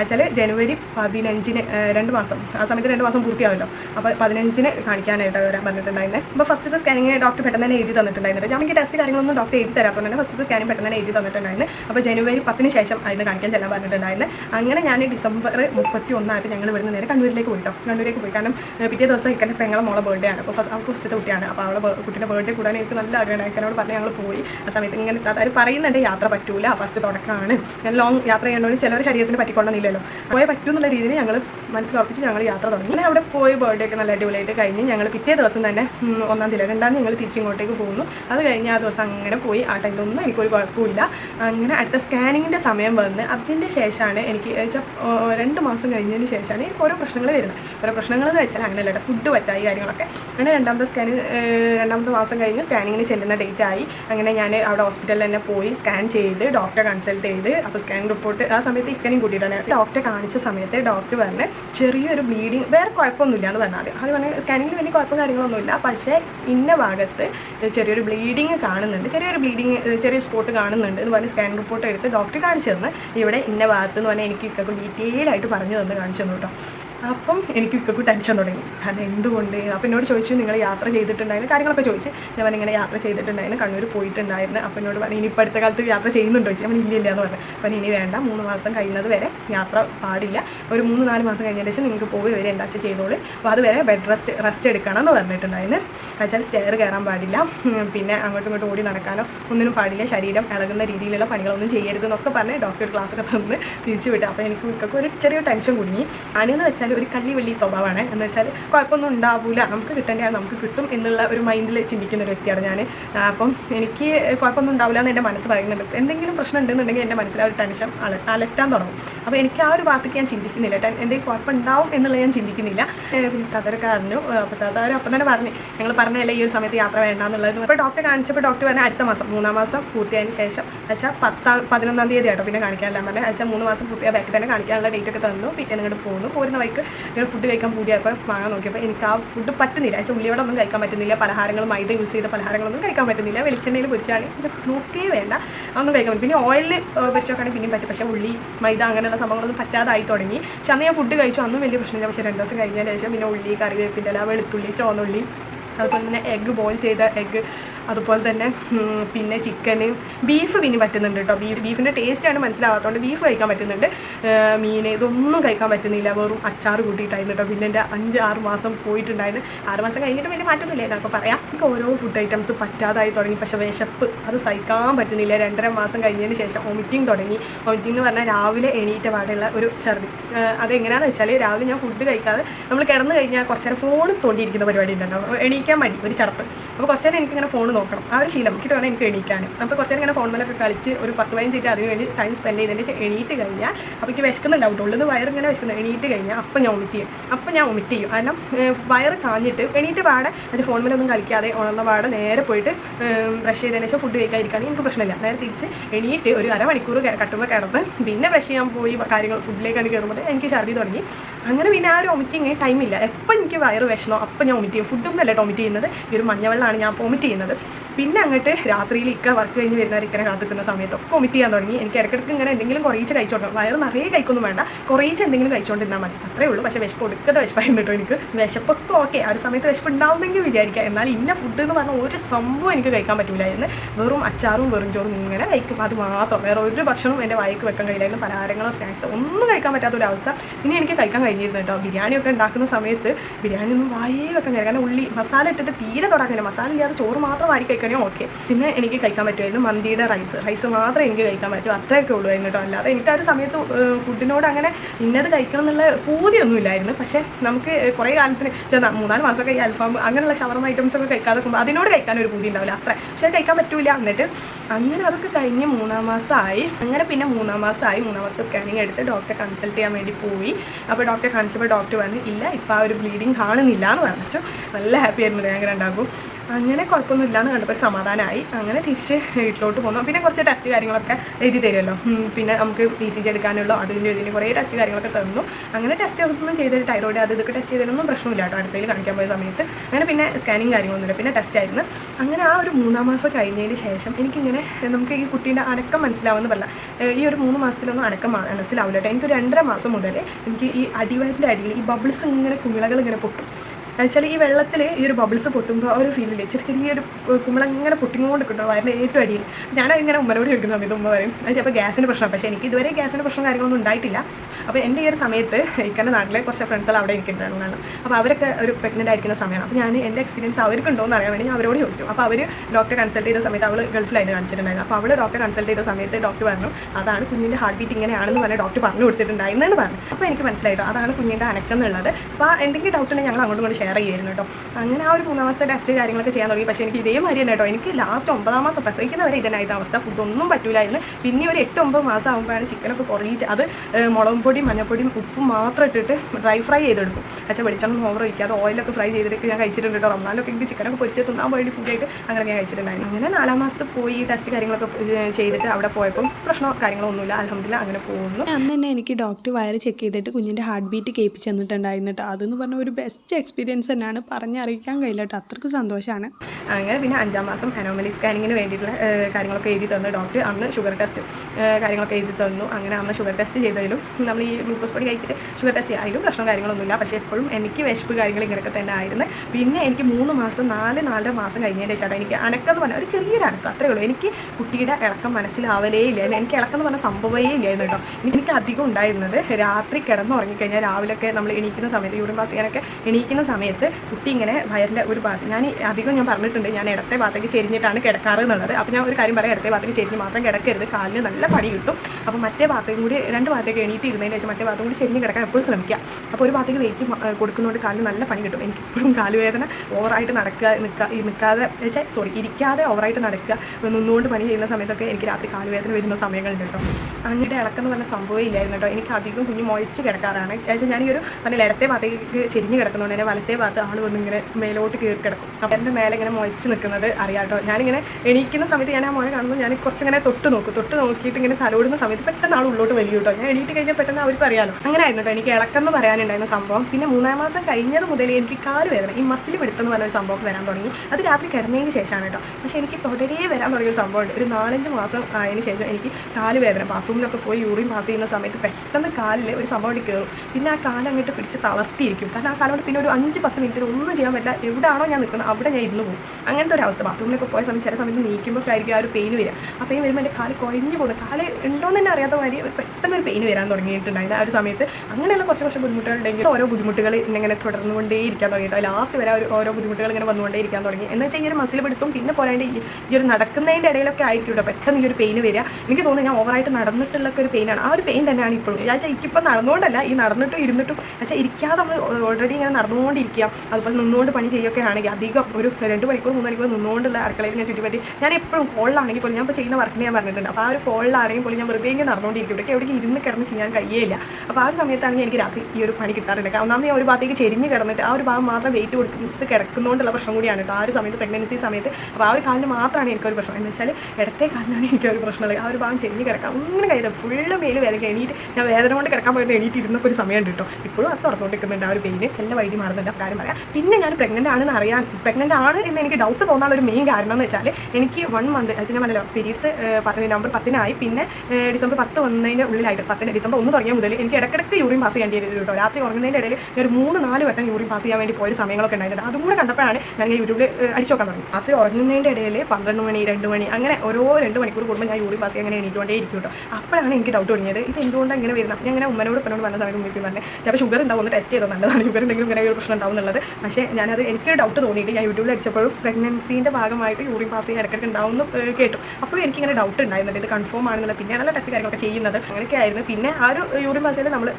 വെച്ചാൽ ജനുവരി പതിനഞ്ചിന് രണ്ട് മാസം. ആ സമയത്ത് രണ്ട് മാസം പൂർത്തിയാവല്ലോ. അപ്പോൾ പതിനഞ്ചിന് കാണിക്കാനായിട്ട് വരാൻ പറഞ്ഞിട്ടുണ്ടായിരുന്നു. അപ്പോൾ ഫസ്റ്റത്തെ സ്കാനിങ് ഡോക്ടർ പെട്ടെന്ന് തന്നെ എഴുതി തന്നിട്ടുണ്ടായിരുന്നു. ഞാൻ എനിക്ക് ടെസ്റ്റ് കാര്യങ്ങളൊന്നും ഡോക്ടർ എഴുതി തരാത്തതുകൊണ്ട് ഫസ്റ്റത്തെ സ്കാനിങ് പെട്ടെന്ന് തന്നെ എഴുതി തന്നിട്ടുണ്ടായിരുന്നു. അപ്പോൾ ജനുവരി പത്തിന് ശേഷം അതിന് കാണിക്കാൻ ചെല്ലാൻ പറഞ്ഞിട്ടുണ്ടായിരുന്നു. അങ്ങനെ ഞാൻ ഡിസംബർ മുപ്പത്തി ഒന്നായിട്ട് ഞങ്ങൾ ഇവിടുന്ന് നേരെ കണ്ണൂരിലേക്ക് പോയിട്ടോ കണ്ണൂരിലേക്ക് പോയി. കാരണം പിറ്റേ ദിവസം ഇക്കന്റെ പെങ്ങളെ മോളെ ബർത്ത്ഡേ ആണ്. അപ്പോൾ ഫസ്റ്റ് ഫസ്റ്റത്തെ കുട്ടിയാണ്. അപ്പോൾ അവളെ കുട്ടീന്റെ ബർത്ത്ഡേ കൂടാൻ എനിക്ക് നല്ല ആഗ്രഹമാണ് ഇക്കനോട് പറഞ്ഞ് ഞങ്ങൾ പോയി. ആ സമയത്ത് ഇങ്ങനെ അവർ പറയുന്നുണ്ട് യാത്ര പറ്റൂല. ഫസ്റ്റ് തുടക്കമാണ്. ഞാൻ ലോങ് യാത്ര ചെയ്യേണ്ടത് ചിലവർ ശരീരത്തിന് പറ്റിക്കൊള്ളണമെന്നില്ലല്ലോ പോയ പറ്റും എന്നുള്ള രീതിയിൽ ഞങ്ങൾ മനസ്സിലുറപ്പിച്ച് ഞങ്ങൾ യാത്ര തുടങ്ങി. പിന്നെ അവിടെ പോയി ബർത്ത്ഡേ ഒക്കെ നല്ല അടിപൊളിയായിട്ട് കഴിഞ്ഞ് ഞങ്ങൾ പിറ്റേ ദിവസം തന്നെ ഒന്നാം തീയതി രണ്ടാം തീയതി ഞങ്ങൾ തിരിച്ചിങ്ങോട്ടേക്ക് പോകുന്നു. അത് കഴിഞ്ഞ് ആ ദിവസം അങ്ങനെ പോയി. ആ ടൈമിലൊന്നും എനിക്കൊരു കുഴപ്പമില്ല അങ്ങനെ അടുത്ത സ്കാനിങ്ങിന്റെ സമയം വന്ന് അതിന്റെ ശേഷമാണ് എനിക്ക് രണ്ട് മാസം കഴിഞ്ഞതിന് ശേഷമാണ് എനിക്ക് ഓരോ പ്രശ്നങ്ങൾ വരുന്നത്. ഓരോ പ്രശ്നങ്ങൾ എന്ന് വെച്ചാൽ അങ്ങനെയല്ല ഫുഡ് പറ്റായി കാര്യങ്ങളൊക്കെ. അങ്ങനെ രണ്ടാമത്തെ സ്കാനിങ് രണ്ടാമത്തെ മാസം കഴിഞ്ഞ് സ്കാനിങ്ങിന് ചെല്ലുന്ന ഡേറ്റ് ആയി. അങ്ങനെ ഞാൻ അവിടെ ഹോസ്പിറ്റലിൽ തന്നെ പോയി സ്കാൻ ചെയ്ത് ഡോക്ടറെ കൺസൾട്ട് ചെയ്ത് അപ്പോൾ സ്കാൻ റിപ്പോർട്ട് ആ സമയത്ത് ഇക്കനെയും കൂട്ടിയിട്ടാണ് ഡോക്ടറെ കാണിച്ച സമയത്ത് ഡോക്ടർ പറഞ്ഞ് ചെറിയൊരു ബ്ലീഡിങ് വേറെ കുഴപ്പമൊന്നുമില്ല എന്ന് പറഞ്ഞാൽ അത് പറഞ്ഞാൽ സ്കാനിങ്ങിൽ വലിയ കുഴപ്പം കാര്യങ്ങളൊന്നുമില്ല. പക്ഷേ ഇന്ന ഭാഗത്ത് ചെറിയൊരു ബ്ലീഡിങ് കാണുന്നുണ്ട്. ചെറിയൊരു ബ്ലീഡിങ് ചെറിയ സ്പോട്ട് കാണുന്നുണ്ട് എന്ന് പറഞ്ഞ് സ്കാൻ റിപ്പോർട്ട് എടുത്ത് ഡോക്ടറെ കാണിച്ചു ഇവിടെ ഇന്ന ഭാഗത്ത് എന്ന് പറഞ്ഞാൽ എനിക്ക് ഇക്കൊക്കെ ഡീറ്റെയിൽ ആയിട്ട് പറഞ്ഞു തന്ന് കാണിച്ചു തന്നു കേട്ടോ അപ്പം എനിക്ക് ഇക്കൊക്കെ ടെൻഷൻ തുടങ്ങി. അത് എന്തുകൊണ്ട്? അപ്പം എന്നോട് ചോദിച്ചു നിങ്ങൾ യാത്ര ചെയ്തിട്ടുണ്ടായിരുന്നു? കാര്യങ്ങളൊക്കെ ചോദിച്ചു. ഞാൻ ഇങ്ങനെ യാത്ര ചെയ്തിട്ടുണ്ടായിരുന്നു. കണ്ണൂർ പോയിട്ടുണ്ടായിരുന്നു. അപ്പം എന്നോട് പറഞ്ഞു ഇനി ഇപ്പോൾ അടുത്ത കാലത്ത് യാത്ര ചെയ്യുന്നുണ്ടോ? ചോദിച്ചു. അവൻ ഇല്ല എന്ന് പറഞ്ഞു. അപ്പം ഇനി വേണ്ട മൂന്ന് മാസം കഴിയുന്നത് വരെ യാത്ര പാടില്ല. ഒരു മൂന്ന് നാല് മാസം കഴിഞ്ഞതിന് ശേഷം നിങ്ങൾക്ക് പോയി വരെ എന്താ വെച്ചാൽ ചെയ്തോളൂ. അപ്പോൾ അതുവരെ ബെഡ് റെസ്റ്റ് റെസ്റ്റ് എടുക്കണം എന്ന് പറഞ്ഞിട്ടുണ്ടായിരുന്നു. വെച്ചാൽ സ്റ്റെയർ കയറാൻ പാടില്ല. പിന്നെ അങ്ങോട്ടും ഇങ്ങോട്ടും ഓടി നടക്കാനോ ഒന്നിനും പാടില്ല. ശരീരം ഇളകുന്ന രീതിയിലുള്ള പണികളൊന്നും ചെയ്യരുതെന്നൊക്കെ പറഞ്ഞ് ഡോക്ടർ ക്ലാസ്സൊക്കെ തന്ന് തിരിച്ചു വിട്ടു അപ്പോൾ എനിക്ക് മിക്കൊക്കെ ഒരു ചെറിയ ടെൻഷൻ കുടുങ്ങി. അതിനെന്ന് വെച്ചാൽ ഒരു കള്ളി വെള്ളി സ്വഭാവമാണ്. എന്ന് വെച്ചാൽ കുഴപ്പമൊന്നും ഉണ്ടാവില്ല നമുക്ക് കിട്ടേണ്ടത് നമുക്ക് കിട്ടും എന്നുള്ള ഒരു മൈൻഡിൽ ചിന്തിക്കുന്ന ഒരു വ്യക്തിയാണ് ഞാൻ അപ്പം എനിക്ക് കുഴപ്പമൊന്നും ഉണ്ടാവില്ല എന്ന് എന്റെ മനസ്സ് പറയുന്നുണ്ട്. എന്തെങ്കിലും പ്രശ്നം ഉണ്ടെന്നുണ്ടെങ്കിൽ എന്റെ മനസ്സിൽ ഒരു ടെൻഷൻ അല അലറ്റാൻ തുടങ്ങും. അപ്പോൾ എനിക്ക് ആ ഒരു ഭാഗത്തേക്ക് ഞാൻ ചിന്തിക്കുന്നില്ല. എന്തെങ്കിലും കുഴപ്പം ഉണ്ടാവും എന്നുള്ളത് ഞാൻ ചിന്തിക്കുന്നില്ല. പിന്നെ അപ്പോൾ തതാർ അപ്പം തന്നെ പറഞ്ഞു. ഞങ്ങൾ പറഞ്ഞതല്ലേ ഈ ഒരു സമയത്ത് യാത്ര വേണ്ട എന്നുള്ളത്. അപ്പോൾ ഡോക്ടറെ കാണിച്ചപ്പോൾ ഡോക്ടർ പറഞ്ഞാൽ അടുത്ത മാസം മൂന്നാം മാസം പൂർത്തിയായതിന് ശേഷം. വെച്ചാൽ പത്താം പതിനൊന്നാം തീയതി ആട്ടോ പിന്നെ കാണിക്കാനല്ല പറഞ്ഞാൽ വെച്ചാൽ മൂന്ന് മാസം പൂർത്തിയായ ബാക്കി തന്നെ കാണിക്കാനുള്ള ഡേറ്റ് ഒക്കെ തന്നു. പിന്നെ ഇങ്ങോട്ട് പോകുന്നു പോരുന്ന വഴിക്ക് ഇങ്ങനെ ഫുഡ് കഴിക്കാൻ പൂതിയായപ്പോൾ വാങ്ങാൻ നോക്കിയപ്പോൾ എനിക്ക് ആ ഫുഡ് പറ്റുന്നില്ല. വെച്ചാൽ ഉള്ളിയോടെ ഒന്നും കഴിക്കാൻ പറ്റുന്നില്ല. പലഹാരങ്ങൾ മൈദ യൂസ് ചെയ്ത പലഹാരങ്ങളൊന്നും കഴിക്കാൻ പറ്റുന്നില്ല. വെളിച്ചെണ്ണയിൽ പൊരിച്ചാണ് ഇത് നോക്കിയേ വേണ്ട. അതൊന്നും കഴിക്കാൻ പിന്നെ ഓയിലിൽ പൊരിച്ചൊക്കെയാണെങ്കിൽ പിന്നെയും പറ്റും. പക്ഷേ ഉള്ളി മൈദ അങ്ങനെയുള്ള സംഭവങ്ങളൊന്നും പറ്റാതായി തുടങ്ങി. പക്ഷെ അന്ന് ഞാൻ ഫുഡ് കഴിച്ചു. അന്നും വലിയ പ്രശ്നമില്ല. പക്ഷേ രണ്ട് ദിവസം കഴിഞ്ഞതിന് ശേഷം പിന്നെ ഉള്ളി കറിവേപ്പിന്റെ വെളുത്തുള്ളി ചോന്നുള്ളി അതുപോലെ തന്നെ എഗ്ഗ് ബോയിൽ ചെയ്ത എഗ്ഗ് അതുപോലെ തന്നെ പിന്നെ ചിക്കന് ബീഫ് പിന്നെ പറ്റുന്നുണ്ട് കേട്ടോ ബീഫ് ബീഫിന്റെ ടേസ്റ്റാണ് മനസ്സിലാവാത്തതുകൊണ്ട് ബീഫ് കഴിക്കാൻ പറ്റുന്നുണ്ട്. മീൻ ഇതൊന്നും കഴിക്കാൻ പറ്റുന്നില്ല. വെറും അച്ചാർ കൂട്ടിയിട്ടായിരുന്നു കേട്ടോ പിന്നെ എന്റെ അഞ്ച് ആറ് മാസം പോയിട്ടുണ്ടായിരുന്നു. ആറ് മാസം കഴിഞ്ഞിട്ട് വലിയ മാറ്റമൊന്നുമില്ല എന്നൊക്കെ പറയാം. എനിക്ക് ഓരോ ഫുഡ് ഐറ്റംസ് പറ്റാതായി തുടങ്ങി. പക്ഷേ വിശപ്പ് അത് സഹിക്കാൻ പറ്റുന്നില്ല. രണ്ടര മാസം കഴിഞ്ഞതിന് ശേഷം വൊമിറ്റിംഗ് തുടങ്ങി. വൊമിറ്റിംഗ് എന്ന് പറഞ്ഞാൽ രാവിലെ എണീറ്റ പാടുള്ള ഒരു ഛർദി. അതെങ്ങനെയാണെന്ന് വെച്ചാൽ രാവിലെ ഞാൻ ഫുഡ് കഴിക്കാതെ നമ്മൾ കിടന്നു കഴിഞ്ഞാൽ കുറച്ച് നേരം ഫോൺ തോണ്ടിയിരിക്കുന്ന പരിപാടി ഉണ്ടല്ലോ. എണീക്കാൻ മടി ഒരു ചടപ്പ്. അപ്പോൾ കുറച്ച് നേരം എനിക്കിങ്ങനെ ഫോൺ നോക്കണം. ആ ഒരു ശീലം കിട്ടും വേണം എനിക്ക് എണീക്കാനും അപ്പോൾ കുറച്ച് ഇങ്ങനെ ഫോണിലൊക്കെ കളിച്ച് ഒരു പത്ത് പതിനഞ്ച് മിനിറ്റ് അതിന് വേണ്ടി ടൈം സ്പെൻഡ് ചെയ്തതിന് ശേഷം എണീറ്റ് കഴിഞ്ഞാൽ അപ്പോൾ എനിക്ക് വിശക്കുന്നുണ്ടാവും ഉള്ളത് വയറിങ്ങനെ വിശക്കുന്നത് എണീറ്റ് കഴിഞ്ഞാൽ അപ്പം ഞാൻ ഒമിറ്റ് ചെയ്യും. അപ്പം ഞാൻ ഒമിറ്റ് ചെയ്യും. കാരണം വയറ് കാഞ്ഞിട്ട് എണീറ്റ് പാടെ അത് ഫോണിലൊന്നും കളിക്കാതെ ഉണർന്ന പാടെ നേരെ പോയിട്ട് ബ്രഷ് ചെയ്തതിന് ശേഷം ഫുഡ് കഴിക്കാതിരിക്കുകയാണെങ്കിൽ എനിക്ക് പ്രശ്നമില്ല. നേരെ തിരിച്ച് എണീറ്റ് ഒരു അരമണിക്കൂർ കട്ടുമ്പോൾ കിടന്ന് പിന്നെ ബ്രഷ് ചെയ്യാൻ പോയി കാര്യങ്ങൾ ഫുഡിലേക്കാണ് കയറുമ്പോൾ എനിക്ക് ഛർദി തുടങ്ങി. അങ്ങനെ പിന്നെ ആ ഒരു ഒമിറ്റിങ് ടൈമില്ല എപ്പോൾ എനിക്ക് വയറ് വിഷമോ അപ്പം ഞാൻ ഒമിറ്റ് ചെയ്യും. ഫുഡൊന്നും അല്ല ഒമിറ്റ് ചെയ്യുന്നത്. ഈ ഒരു മഞ്ഞവെള്ളമാണ് ഞാൻ ഒമിറ്റ് ചെയ്യുന്നത്. പിന്നെ അങ്ങോട്ട് രാത്രിയിൽ ഇക്ക വർക്ക് കഴിഞ്ഞ് വരുന്നവർ ഇക്കനെ കാത്തിക്കുന്ന സമയത്തൊക്കെ വൊമിറ്റ് ചെയ്യാൻ തുടങ്ങി. എനിക്ക് ഇടയ്ക്കിടയ്ക്ക് ഇങ്ങനെ എന്തെങ്കിലും കുറേച്ച് കഴിച്ചോട്ടോ വയറ് നിറയെ കഴിക്കൊന്നും വേണ്ട. കുറേച്ച് എന്തെങ്കിലും കഴിച്ചുകൊണ്ടിരുന്നാൽ മതി. അത്രേ ഉള്ളൂ. പക്ഷേ വിശപ്പ് കൊടുക്കാതെ വിശപ്പായിരുന്നു കേട്ടോ എനിക്ക്. വിശപ്പൊക്കെ ഓക്കെ ആ ഒരു സമയത്ത് വിശപ്പ് ഉണ്ടാവുന്നെങ്കിൽ വിചാരിക്കുക എന്നാൽ ഇന്ന ഫുഡ് എന്ന് പറഞ്ഞാൽ ഒരു സംഭവം എനിക്ക് കഴിക്കാൻ പറ്റൂലായിരുന്നു. വെറും അച്ചാറും വെറും ചോറും ഇങ്ങനെ കഴിക്കും. അത് മാത്രം. വേറെ ഒരു ഭക്ഷണവും എന്റെ വായിക്ക് വെക്കാൻ കഴിയില്ലായിരുന്നു. പലഹാരങ്ങളോ സ്നാക്സോ ഒന്നും കഴിക്കാൻ പറ്റാത്ത ഒരു അവസ്ഥ. ഇനി എനിക്ക് കഴിക്കാൻ കഴിഞ്ഞിരുന്നു കേട്ടോ. ബിരിയാണിയൊക്കെ ഉണ്ടാക്കുന്ന സമയത്ത് ബിരിയാണി ഒന്നും വായേ വെക്കാൻ കഴിയും കാരണം ഉള്ളി മസാല ഇട്ടിട്ട് തീരെ തുടങ്ങില്ല മസാല ഇല്ലാതെ ചോറ് മാത്രം വാരി കഴിക്കണേ ഓക്കെ പിന്നെ എനിക്ക് കഴിക്കാൻ പറ്റുമായിരുന്നു മന്തിയുടെ റൈസ് റൈസ് മാത്രം എനിക്ക് കഴിക്കാൻ പറ്റും. അത്രയൊക്കെ ഉള്ളൂ കേട്ടോ. അല്ലാതെ എനിക്ക് ആ ഒരു സമയത്ത് ഫുഡിനോട് അങ്ങനെ ഇന്നത് കഴിക്കണം എന്നുള്ള പൂതിയൊന്നും ഇല്ലായിരുന്നു. പക്ഷേ നമുക്ക് കുറേ കാലത്തിന് മൂന്നാൽ മാസമൊക്കെ ഈ അൽഫാം അങ്ങനെയുള്ള ഷവർമ ഐറ്റംസ് ഒക്കെ കഴിക്കാതെ നോക്കുമ്പോൾ അതിനോട് കഴിക്കാൻ ഒരു പൂതി ഉണ്ടാവില്ല. അത്ര. പക്ഷേ കഴിക്കാൻ പറ്റൂല. എന്നിട്ട് അങ്ങനെ അതൊക്കെ കഴിഞ്ഞ് മൂന്നാം മാസമായി. അങ്ങനെ പിന്നെ മൂന്നാം മാസമായി. മൂന്നാം മാസത്തെ സ്കാനിങ് എടുത്ത് ഡോക്ടറെ കൺസൾട്ട് ചെയ്യാൻ വേണ്ടി പോയി. അപ്പോൾ ഡോക്ടറെ കാണിച്ചപ്പോൾ ഡോക്ടർ പറഞ്ഞു ഇല്ല ഇപ്പോൾ ആ ഒരു ബ്ലീഡിങ് കാണുന്നില്ല എന്ന് പറഞ്ഞു നല്ല ഹാപ്പി ആയിരുന്നു ഞങ്ങൾ ഉണ്ടാകും അങ്ങനെ കുഴപ്പമൊന്നുമില്ല എന്ന് കണ്ടപ്പോൾ സമാധാനമായി. അങ്ങനെ തിരിച്ച് വീട്ടിലോട്ട് പോന്നു. പിന്നെ കുറച്ച് ടെസ്റ്റ് കാര്യങ്ങളൊക്കെ എഴുതി തരുമല്ലോ. പിന്നെ നമുക്ക് ഇ സി ജി എടുക്കാനുള്ളോ. അതിന്റെ ഇതിന് കുറേ ടെസ്റ്റ് കാര്യങ്ങളൊക്കെ തന്നു. അങ്ങനെ ടെസ്റ്റ് ഒന്നും ചെയ്തിട്ട് തൈറോയിഡ് അത് ഇതൊക്കെ ടെസ്റ്റ് ചെയ്തതിലൊന്നും പ്രശ്നമില്ല കേട്ടോ. അടുത്തതിൽ കാണിക്കാൻ പോയ സമയത്ത്. അങ്ങനെ പിന്നെ സ്കാനിങ് കാര്യങ്ങളൊന്നുമില്ല. പിന്നെ ടെസ്റ്റ് ആയിരുന്നു. അങ്ങനെ ആ ഒരു മൂന്നാം മാസം കഴിഞ്ഞതിന് ശേഷം എനിക്കിങ്ങനെ നമുക്ക് ഈ കുട്ടീന്റെ അനക്കം മനസ്സിലാവുന്ന പറയാം ഈ ഒരു മൂന്ന് മാസത്തിലൊന്നും അനക്കം മനസ്സിലാവില്ല കേട്ടോ. എനിക്ക് രണ്ടര മാസം മുതൽ എനിക്ക് ഈ അടിവയറ്റിന്റെ അടിയിൽ ഈ ബബിൾസ് ഇങ്ങനെ കുമിളകൾ ഇങ്ങനെ പൊട്ടും. എന്നുവെച്ചാൽ ഈ വെള്ളത്തിൽ ഈ ഒരു ബബിൾസ് പൊട്ടുമ്പോൾ ഒരു ഫീലില്ലേ ചെറിയ ചെറിയ ഒരു ഇങ്ങനെ പൊട്ടിക്കൊണ്ട് കിട്ടും വയറിന്റെ ഏറ്റവും അടിയിൽ. ഞാൻ ഇങ്ങനെ ഉമ്മനോട് ചോദിക്കുന്ന സമയത്ത് ഉമ്മ പറയും. അത് ചിലപ്പോൾ ഗ്യാസിന്റെ പ്രശ്നം പക്ഷേ എനിക്ക് ഇതുവരെ ഗ്യാസിന്റെ പ്രശ്നം കാര്യങ്ങളൊന്നും ഉണ്ടായിട്ടില്ല. അപ്പോൾ എന്റെ ഈ ഒരു സമയത്ത് ഇക്കന്റെ നാട്ടിലെ കുറച്ച് ഫ്രണ്ട്സെല്ലാം അവിടെ ഇരിക്കുന്നുണ്ടായിരുന്നു അപ്പോൾ അവരൊക്കെ ഒരു പ്രഗ്നന്റ് ആയിരിക്കുന്ന സമയമാണ്. അപ്പോൾ ഞാൻ എന്റെ എക്സ്പീരിയൻസ് അവർക്കുണ്ടോ എന്ന് അറിയാൻ വേണ്ടി അവരോട് ചോദിക്കും അപ്പോൾ അവർ ഡോക്ടറെ കൺസൾട്ട് ചെയ്ത സമയത്ത് അവൾ ഗൾഫിലായിരുന്നു കാണിച്ചിട്ടുണ്ടായിരുന്നു. അപ്പോൾ അവൾ ഡോക്ടറെ കൺസൾട്ട് ചെയ്ത സമയത്ത് ഡോക്ടർ പറഞ്ഞു അതാണ് കുഞ്ഞിന്റെ ഹാർട്ട് ബീറ്റ് ഇങ്ങനെയാണെന്ന് പറഞ്ഞ് ഡോക്ടർ പറഞ്ഞു കൊടുത്തിട്ടുണ്ടായിരുന്നെന്ന് പറഞ്ഞു. അപ്പോൾ എനിക്ക് മനസ്സിലായിട്ടോ? അതാണ് കുഞ്ഞിന്റെ അനക്കം എന്നുള്ളത്. അപ്പോൾ എന്തെങ്കിലും ഡൗട്ട് ഉണ്ടെങ്കിൽ ഞങ്ങൾ അങ്ങോട്ടും ഇങ്ങോട്ട് ഷെയർ ചെയ്യുമായിരുന്നു കേട്ടോ. അങ്ങനെ ആ ഒരു മൂന്നാം മാസത്തെ ടെസ്റ്റ് കാര്യങ്ങളൊക്കെ ചെയ്യാൻ തുടങ്ങി. പക്ഷേ എനിക്ക് ഇതേമാതിരി തന്നെ കേട്ടോ എനിക്ക് ലാസ്റ്റ് ഒമ്പതാം മാസം പ്രസവിക്കുന്നവരെ ഇതിനായിട്ട് അവസ്ഥ ഫുഡൊന്നും പറ്റില്ലായിരുന്നു പിന്നെ ഒരു എട്ട് ഒമ്പത് മാസം ആകുമ്പോഴാണ് ചിക്കനൊക്കെ കുറയിച്ച് അത് മുളകും പൊടിയും മഞ്ഞപ്പൊടിയും ഉപ്പും മാത്രം ഇട്ടിട്ട് ഡ്രൈ ഫ്രൈ ചെയ്തെടുക്കും. പക്ഷേ വെളിച്ചെണ്ണം ഓവർ ഒഴിക്കാതെ ഓയിലൊക്കെ ഫ്രൈ ചെയ്തിട്ട് ഞാൻ കഴിച്ചിട്ടുണ്ട് കേട്ടോ. റമദാനൊക്കെ എനിക്ക് ചിക്കനൊക്കെ പൊരിച്ച് തിന്നാൻ വേണ്ടി പുതിയായിട്ട് അങ്ങനെ ഞാൻ കഴിച്ചിട്ടുണ്ടായിരുന്നു. അങ്ങനെ നാലാം മാസത്ത് പോയി ടെസ്റ്റ് കാര്യങ്ങളൊക്കെ ചെയ്തിട്ട് അവിടെ പോയപ്പോൾ പ്രശ്നമോ കാര്യങ്ങളൊന്നുമില്ല. അലഹമില്ല അങ്ങനെ പോകുന്നു. അന്ന് തന്നെ എനിക്ക് ഡോക്ടർ വയറ് ചെക്ക് ചെയ്തിട്ട് കുഞ്ഞിന്റെ ഹാർട്ട് ബീറ്റ് കേൾപ്പിച്ച് തന്നിട്ടുണ്ടായിരുന്നു കേട്ടോ. അതെന്ന് പറഞ്ഞ ഒരു ബെസ്റ്റ് എക്സ്പീരിയൻസ് തന്നെയാണ് പറഞ്ഞറിയിക്കാൻ കഴിയില്ല കേട്ടോ അത്രയ്ക്ക് സന്തോഷമാണ് അങ്ങനെ പിന്നെ അഞ്ചാം മാസം അനോമലി സ്കാനിങ്ങിന് വേണ്ടിയിട്ടുള്ള കാര്യങ്ങളൊക്കെ എഴുതി തന്നു ഡോക്ടർ അന്ന് ഷുഗർ ടെസ്റ്റ് കാര്യങ്ങളൊക്കെ എഴുതി തന്നു. അങ്ങനെ അന്ന് ഷുഗർ ടെസ്റ്റ് ചെയ്തതിലും നമ്മൾ ഈ ഗ്ലൂക്കോസ് പൊടി കഴിച്ചിട്ട് ഷുഗർ ടെസ്റ്റ് അതിലും പ്രശ്നം കാര്യങ്ങളൊന്നുമില്ല. പക്ഷേ എപ്പോഴും എനിക്ക് വിശപ്പ് കാര്യങ്ങൾ ഇങ്ങനെയൊക്കെ തന്നെ ആയിരുന്നു. പിന്നെ എനിക്ക് മൂന്ന് മാസം നാല് നാലര മാസം കഴിഞ്ഞതിന്റെ ശേഷം എനിക്ക് അനക്കം പറഞ്ഞാൽ ഒരു ചെറിയൊരു അനക്കം അത്രേ ഉള്ളൂ. എനിക്ക് കുട്ടിയുടെ ഇളക്കം മനസ്സിലാവലേ ഇല്ല. എനിക്ക് ഇളക്കം എന്ന് പറഞ്ഞ സംഭവമേ ഇല്ലായിരുന്നു കേട്ടോ. എനിക്ക് അധികം ഉണ്ടായിരുന്നത് രാത്രി കിടന്നുറങ്ങിക്കഴിഞ്ഞാൽ രാവിലെയൊക്കെ നമ്മൾ എണീക്കുന്ന സമയത്ത് യൂറിൻ പാസ് ചെയ്യാനൊക്കെ എണീക്കുന്ന സമയത്ത് കുട്ടി ഇങ്ങനെ വയറിന്റെ ഒരു ഭാഗത്ത് ഞാൻ അധികം ഞാൻ പറഞ്ഞിട്ടുണ്ട് ഞാൻ ഇടത്തെ ഭാഗത്തേക്ക് ചെരിഞ്ഞിട്ടാണ് കിടക്കാറ് എന്നുള്ളത്. അപ്പോൾ ഞാൻ ഒരു കാര്യം പറയാം ഇടത്തെ ഭാഗത്തേക്ക് ചെരിഞ്ഞ് മാത്രം കിടക്കരുത്. കാലിന് നല്ല പണി കിട്ടും. അപ്പോൾ മറ്റേ ഭാഗത്തേക്കും കൂടി രണ്ട് ഭാഗത്തേക്ക് എണീറ്റ് ഇരുന്നതിന് ശേഷം മറ്റേ ഭാഗത്തും കൂടി ചെരിഞ്ഞ് കിടക്കാൻ എപ്പോഴും ശ്രമിക്കുക. അപ്പോൾ ഒരു ഭാഗത്തേക്ക് വെയിറ്റ് കൊടുക്കുന്നതുകൊണ്ട് കാലിന് നല്ല പണി കിട്ടും. എനിക്ക് ഇപ്പോഴും കാലുവേദന ഓവറായിട്ട് നടക്കുക നിൽക്കുക നിൽക്കാതെ വെച്ചാൽ സോറി ഇരിക്കാതെ ഓവറായിട്ട് നടക്കുക നിന്നുകൊണ്ട് പണി ചെയ്യുന്ന സമയത്തൊക്കെ എനിക്ക് രാത്രി കാലുവേദന വരുന്ന സമയങ്ങളുണ്ട് കേട്ടോ. അങ്ങനെ ഇളക്കുന്ന പറഞ്ഞ സംഭവം ഇല്ലായിരുന്നു കേട്ടോ. എനിക്ക് അധികം കുഞ്ഞ് മുഴച്ച് കിടക്കാറാണ്. വെച്ചാൽ ഞാൻ ഈ ഒരു നല്ല ഇടത്തെ ഭാഗത്തേക്ക് ചെരിഞ്ഞ് കിടക്കുന്നതുകൊണ്ട് തന്നെ വലത്തെ ഭാഗത്ത് ആൾ വന്ന് ഇങ്ങനെ മേലോട്ട് കയറി കിടക്കും. അപ്പം എന്റെ മേലെ ഇങ്ങനെ മുഴച്ച് നിൽക്കുന്നത് അറിയാട്ടോ. ഞാനിങ്ങനെ എണീക്കുന്ന സമയത്ത് ഞാൻ ആ മുഴ കാണുമ്പോൾ ഞാൻ കുറച്ചിങ്ങനെ തൊട്ട് നോക്കും. തൊട്ട് നോക്കിയിട്ട് ഇങ്ങനെ തലോടുന്ന സമയത്ത് പെട്ടെന്ന് ആൾ ഉള്ളോട്ട് വലിയ കേട്ടോ. ഞാൻ എണീറ്റ് കഴിഞ്ഞാൽ പെട്ടെന്ന് അവർക്ക് അറിയാലോ അങ്ങനെ ആയിരുന്നു കേട്ടോ. എനിക്ക് ഇളക്കെന്ന് പറയാനുണ്ടായിരുന്ന സംഭവം. പിന്നെ മൂന്നാം മാസം കഴിഞ്ഞത് മുതൽ എനിക്ക് കാൽ വേദന ഈ മസിൽ പിടുത്തെന്ന് പറഞ്ഞൊരു സംഭവം വരാൻ തുടങ്ങി. അത് രാത്രി കിടന്നതിന് ശേഷമാണ് കേട്ടോ. പക്ഷേ എനിക്ക് തുടരെ വരാൻ തുടങ്ങിയ ഒരു സംഭവമുണ്ട്. ഒരു നാലഞ്ച് മാസം ആയതിനു ശേഷം എനിക്ക് കാൽ വേദന ബാത്റൂമിലൊക്കെ പോയി യൂറിൻ പാസ് ചെയ്യുന്ന സമയത്ത് പെട്ടെന്ന് കാലിൽ ഒരു സംഭവം കയറും പിന്നെ ആ കാലം അങ്ങോട്ട് പിടിച്ച് തളർത്തിയിരിക്കും. കാരണം ആ കാലം പിന്നെ ഒരു അഞ്ച് അഞ്ച് പത്ത് മിനിറ്റിൽ ഒന്നും ചെയ്യാൻ പറ്റില്ല. എവിടെയാണോ ഞാൻ നിൽക്കുന്നത് അവിടെ ഞാൻ ഇരുന്ന് പോകും അങ്ങനത്തെ ഒരു അവസ്ഥ. ബാത്റൂമിലൊക്കെ പോയ സമയത്ത് ചില സമയത്ത് നീക്കുമ്പോൾ ആയിരിക്കും ആ ഒരു പെയിൻ വരിക. ആ പെയിൻ വരുമ്പോൾ എന്റെ കാൽ കുഴഞ്ഞു പോകുന്നു. കാൽ ഉണ്ടോയെന്ന് തന്നെ അറിയാത്ത മാതിരി പെട്ടെന്ന് ഒരു പെയിൻ വരാൻ തുടങ്ങിയിട്ടുണ്ടായിരുന്നു ആ ഒരു സമയത്ത് അങ്ങനെയുള്ള കുറച്ച് കുറച്ച് ബുദ്ധിമുട്ടുകളുണ്ടെങ്കിൽ ഓരോ ബുദ്ധിമുട്ടുകൾ ഇങ്ങനെ തുടർന്നുകൊണ്ടേ ഇരിക്കാൻ തുടങ്ങിയിട്ട് ലാസ്റ്റ് വരെ ഒരു ഓരോ ബുദ്ധിമുട്ടുകൾ ഇങ്ങനെ വന്നുകൊണ്ടേ ഇരിക്കാൻ തുടങ്ങി. എന്ന് വെച്ചാൽ ഈ ഒരു മസിൽ പിടുത്തും പിന്നെ പോരാണ്ട് ഈ ഒരു നടക്കുന്നതിന്റെ ഇടയിലൊക്കെ ആയിരിക്കും കേട്ടോ പെട്ടെന്ന് ഈ ഒരു പെയിൻ വരിക. എനിക്ക് തോന്നുന്നു ഞാൻ ഓവറായിട്ട് നടന്നിട്ടുള്ള ഒരു പെയിനാണ് ആ ഒരു പെയിൻ തന്നെയാണ് ഇപ്പോഴും. ഞാൻ എനിക്കിപ്പോൾ നടന്നുകൊണ്ടല്ല ഈ നടന്നിട്ടും ഇരുന്നിട്ടും പക്ഷേ ഇരിക്കാതെ നമ്മൾ ഓൾറെഡി ഇങ്ങനെ നടന്നുകൊണ്ടിരിക്കുക അതുപോലെ നിന്നുകൊണ്ട് പണി ചെയ്യുകയൊക്കെ ആണെങ്കിൽ അധികം ഒരു രണ്ട് മണിക്കൂർ മൂന്ന് മണിക്കൂർ നിന്നുകൊണ്ടുള്ള അടുക്കളയിൽ ഞാൻ ചുറ്റിപ്പറ്റി ഞാൻ എപ്പോഴും കോളിലാണെങ്കിൽ പോലും ഞാൻ ഇപ്പോൾ ചെയ്യുന്ന വർക്കിന് ഞാൻ പറഞ്ഞിട്ടുണ്ട്. അപ്പോൾ ആ ഒരു കോളിലാണെങ്കിൽ പോലും ഞാൻ വെറുതെ ഇങ്ങനെ നടന്നുകൊണ്ടിരിക്കും. ഇവിടെ എവിടെ ഇരുന്ന് കിടന്ന് ചെയ്യാൻ കഴിയില്ല അപ്പോൾ ആ ഒരു സമയത്താണെങ്കിൽ എനിക്ക് രാത്രി ഈ ഒരു പണി കിട്ടാറുണ്ട് ഒന്നാമത് ഞാൻ ഒരു ഭാഗത്തേക്ക് ചെരിഞ്ഞ് കിടന്നിട്ട് ആ ഒരു ഭാഗം മാത്രം വെയിറ്റ് കൊടുക്കുന്നത് കിടക്കുന്നതുകൊണ്ടുള്ള പ്രശ്നം കൂടിയാണ് ആ ഒരു സമയത്ത് പ്രഗ്നൻസി സമയത്ത്. അപ്പോൾ ആ ഒരു കാലിന് മാത്രമാണ് എനിക്കൊരു പ്രശ്നം. എന്ന് വെച്ചാൽ ഇടത്തെ കാലിനാണ് എനിക്കൊരു പ്രശ്നമുള്ളത് ആ ഒരു ഭാഗം ചെരിഞ്ഞ് കിടക്കാം അങ്ങനെ കഴിയില്ല ഫുള്ള് മേൽ വേദന എണീറ്റ് ഞാൻ വേദന കൊണ്ട് കിടക്കാൻ പോയിട്ട് എണീറ്റ് ഇരുന്നപ്പോൾ ഒരു സമയമുണ്ട് കേട്ടോ. ഇപ്പോഴും അത് തുറന്നുകൊണ്ടിരിക്കുന്നുണ്ട്. ആ ഒരു പെയിന് എല്ലാ വൈദ്യം മാറുന്നുണ്ട്. കാര്യം പറയാം. പിന്നെ ഞാൻ പ്രഗ്നന്റ് ആണെന്ന് അറിയാൻ പ്രഗ്നന്റ് ആണ് എന്ന് എനിക്ക് ഡൗട്ട് തോന്നാനുള്ള ഒരു മെയിൻ കാരണം എന്ന് വെച്ചാൽ എനിക്ക് വൺ മന്ത് ഞാൻ പറഞ്ഞല്ലോ പീരീഡ്സ് നവംബർ പത്തിനായി. പിന്നെ ഡിസംബർ പത്ത് വന്നതിന്റെ ഉള്ളിലായിട്ട് പത്തിന് ഡിസംബർ ഒന്ന് തുടങ്ങിയ മുതൽ എനിക്ക് ഇടക്കിടക്ക് യൂറിൻ പാസ് ചെയ്യേണ്ടി വരും കേട്ടോ. രാത്രി ഉറങ്ങുന്നതിന്റെ ഇടയിൽ ഞാൻ ഒരു മൂന്ന് നാല് വട്ടം യൂറിൻ പാസ് ചെയ്യാൻ വേണ്ടി പോയ സമയങ്ങളൊക്കെ ഉണ്ടായിട്ടുണ്ട്. അതും കൂടെ കണ്ടപ്പോഴാണ് ഞാൻ യൂട്യൂബിൽ അടിച്ചു നോക്കാൻ തുടങ്ങി. രാത്രി ഉറങ്ങുന്നതിന്റെ ഇടയിൽ പന്ത്രണ്ട് മണി രണ്ട് മണി അങ്ങനെ ഓരോ രണ്ട് മണിക്കൂർ കൂടുമ്പോൾ ഞാൻ യൂറിൻ പാസ് ചെയ്യാൻ അങ്ങനെ എണീറ്റുകൊണ്ടേ ഇരിക്കും കേട്ടോ. അപ്പോഴാണ് എനിക്ക് ഡൗട്ട് തുടങ്ങിയത്. ഇത് എന്തുകൊണ്ടാണ് ഇങ്ങനെ വരുന്നത്? ഞാൻ ഇങ്ങനെ ഉമ്മനോട് പറഞ്ഞോട് വന്ന സമയത്ത് ഉമ്മയ്ക്ക് പറഞ്ഞത് ചിലപ്പോൾ ഷുഗർ ഉണ്ടാവും ഒന്ന് ടെസ്റ്റ് ചെയ്തോ നല്ലതാണ്? ഷുഗർ ഉണ്ടെങ്കിലും ഇങ്ങനെ ഒരു പ്രശ്നം ഉണ്ടാവും എന്നുള്ളത് പക്ഷേ ഞാനത് എനിക്കൊരു ഡൗട്ട് തോന്നിയിട്ട് ഞാൻ യൂട്യൂബിൽ അടിച്ചപ്പോഴും പ്രഗ്നൻസീന്റെ ഭാഗമായിട്ട് യൂറിൻ പാസ് ചെയ്യാൻ ഇടയ്ക്കൊക്കെ ഉണ്ടാവുന്നു കേട്ടു. അപ്പോൾ എനിക്കിങ്ങനെ ഡൗട്ട് ഉണ്ടായിരുന്നുണ്ട്. ഇത് കൺഫേം ആണെന്നുള്ള പിന്നെയാണല്ലോ ടെസ്റ്റ് കാര്യങ്ങളൊക്കെ ചെയ്യുന്നത്. അങ്ങനെയൊക്കെ ആയിരുന്നു. പിന്നെ ആ ഒരു യൂറിൻ പാസ് ചെയ്യാൻ നമ്മൾ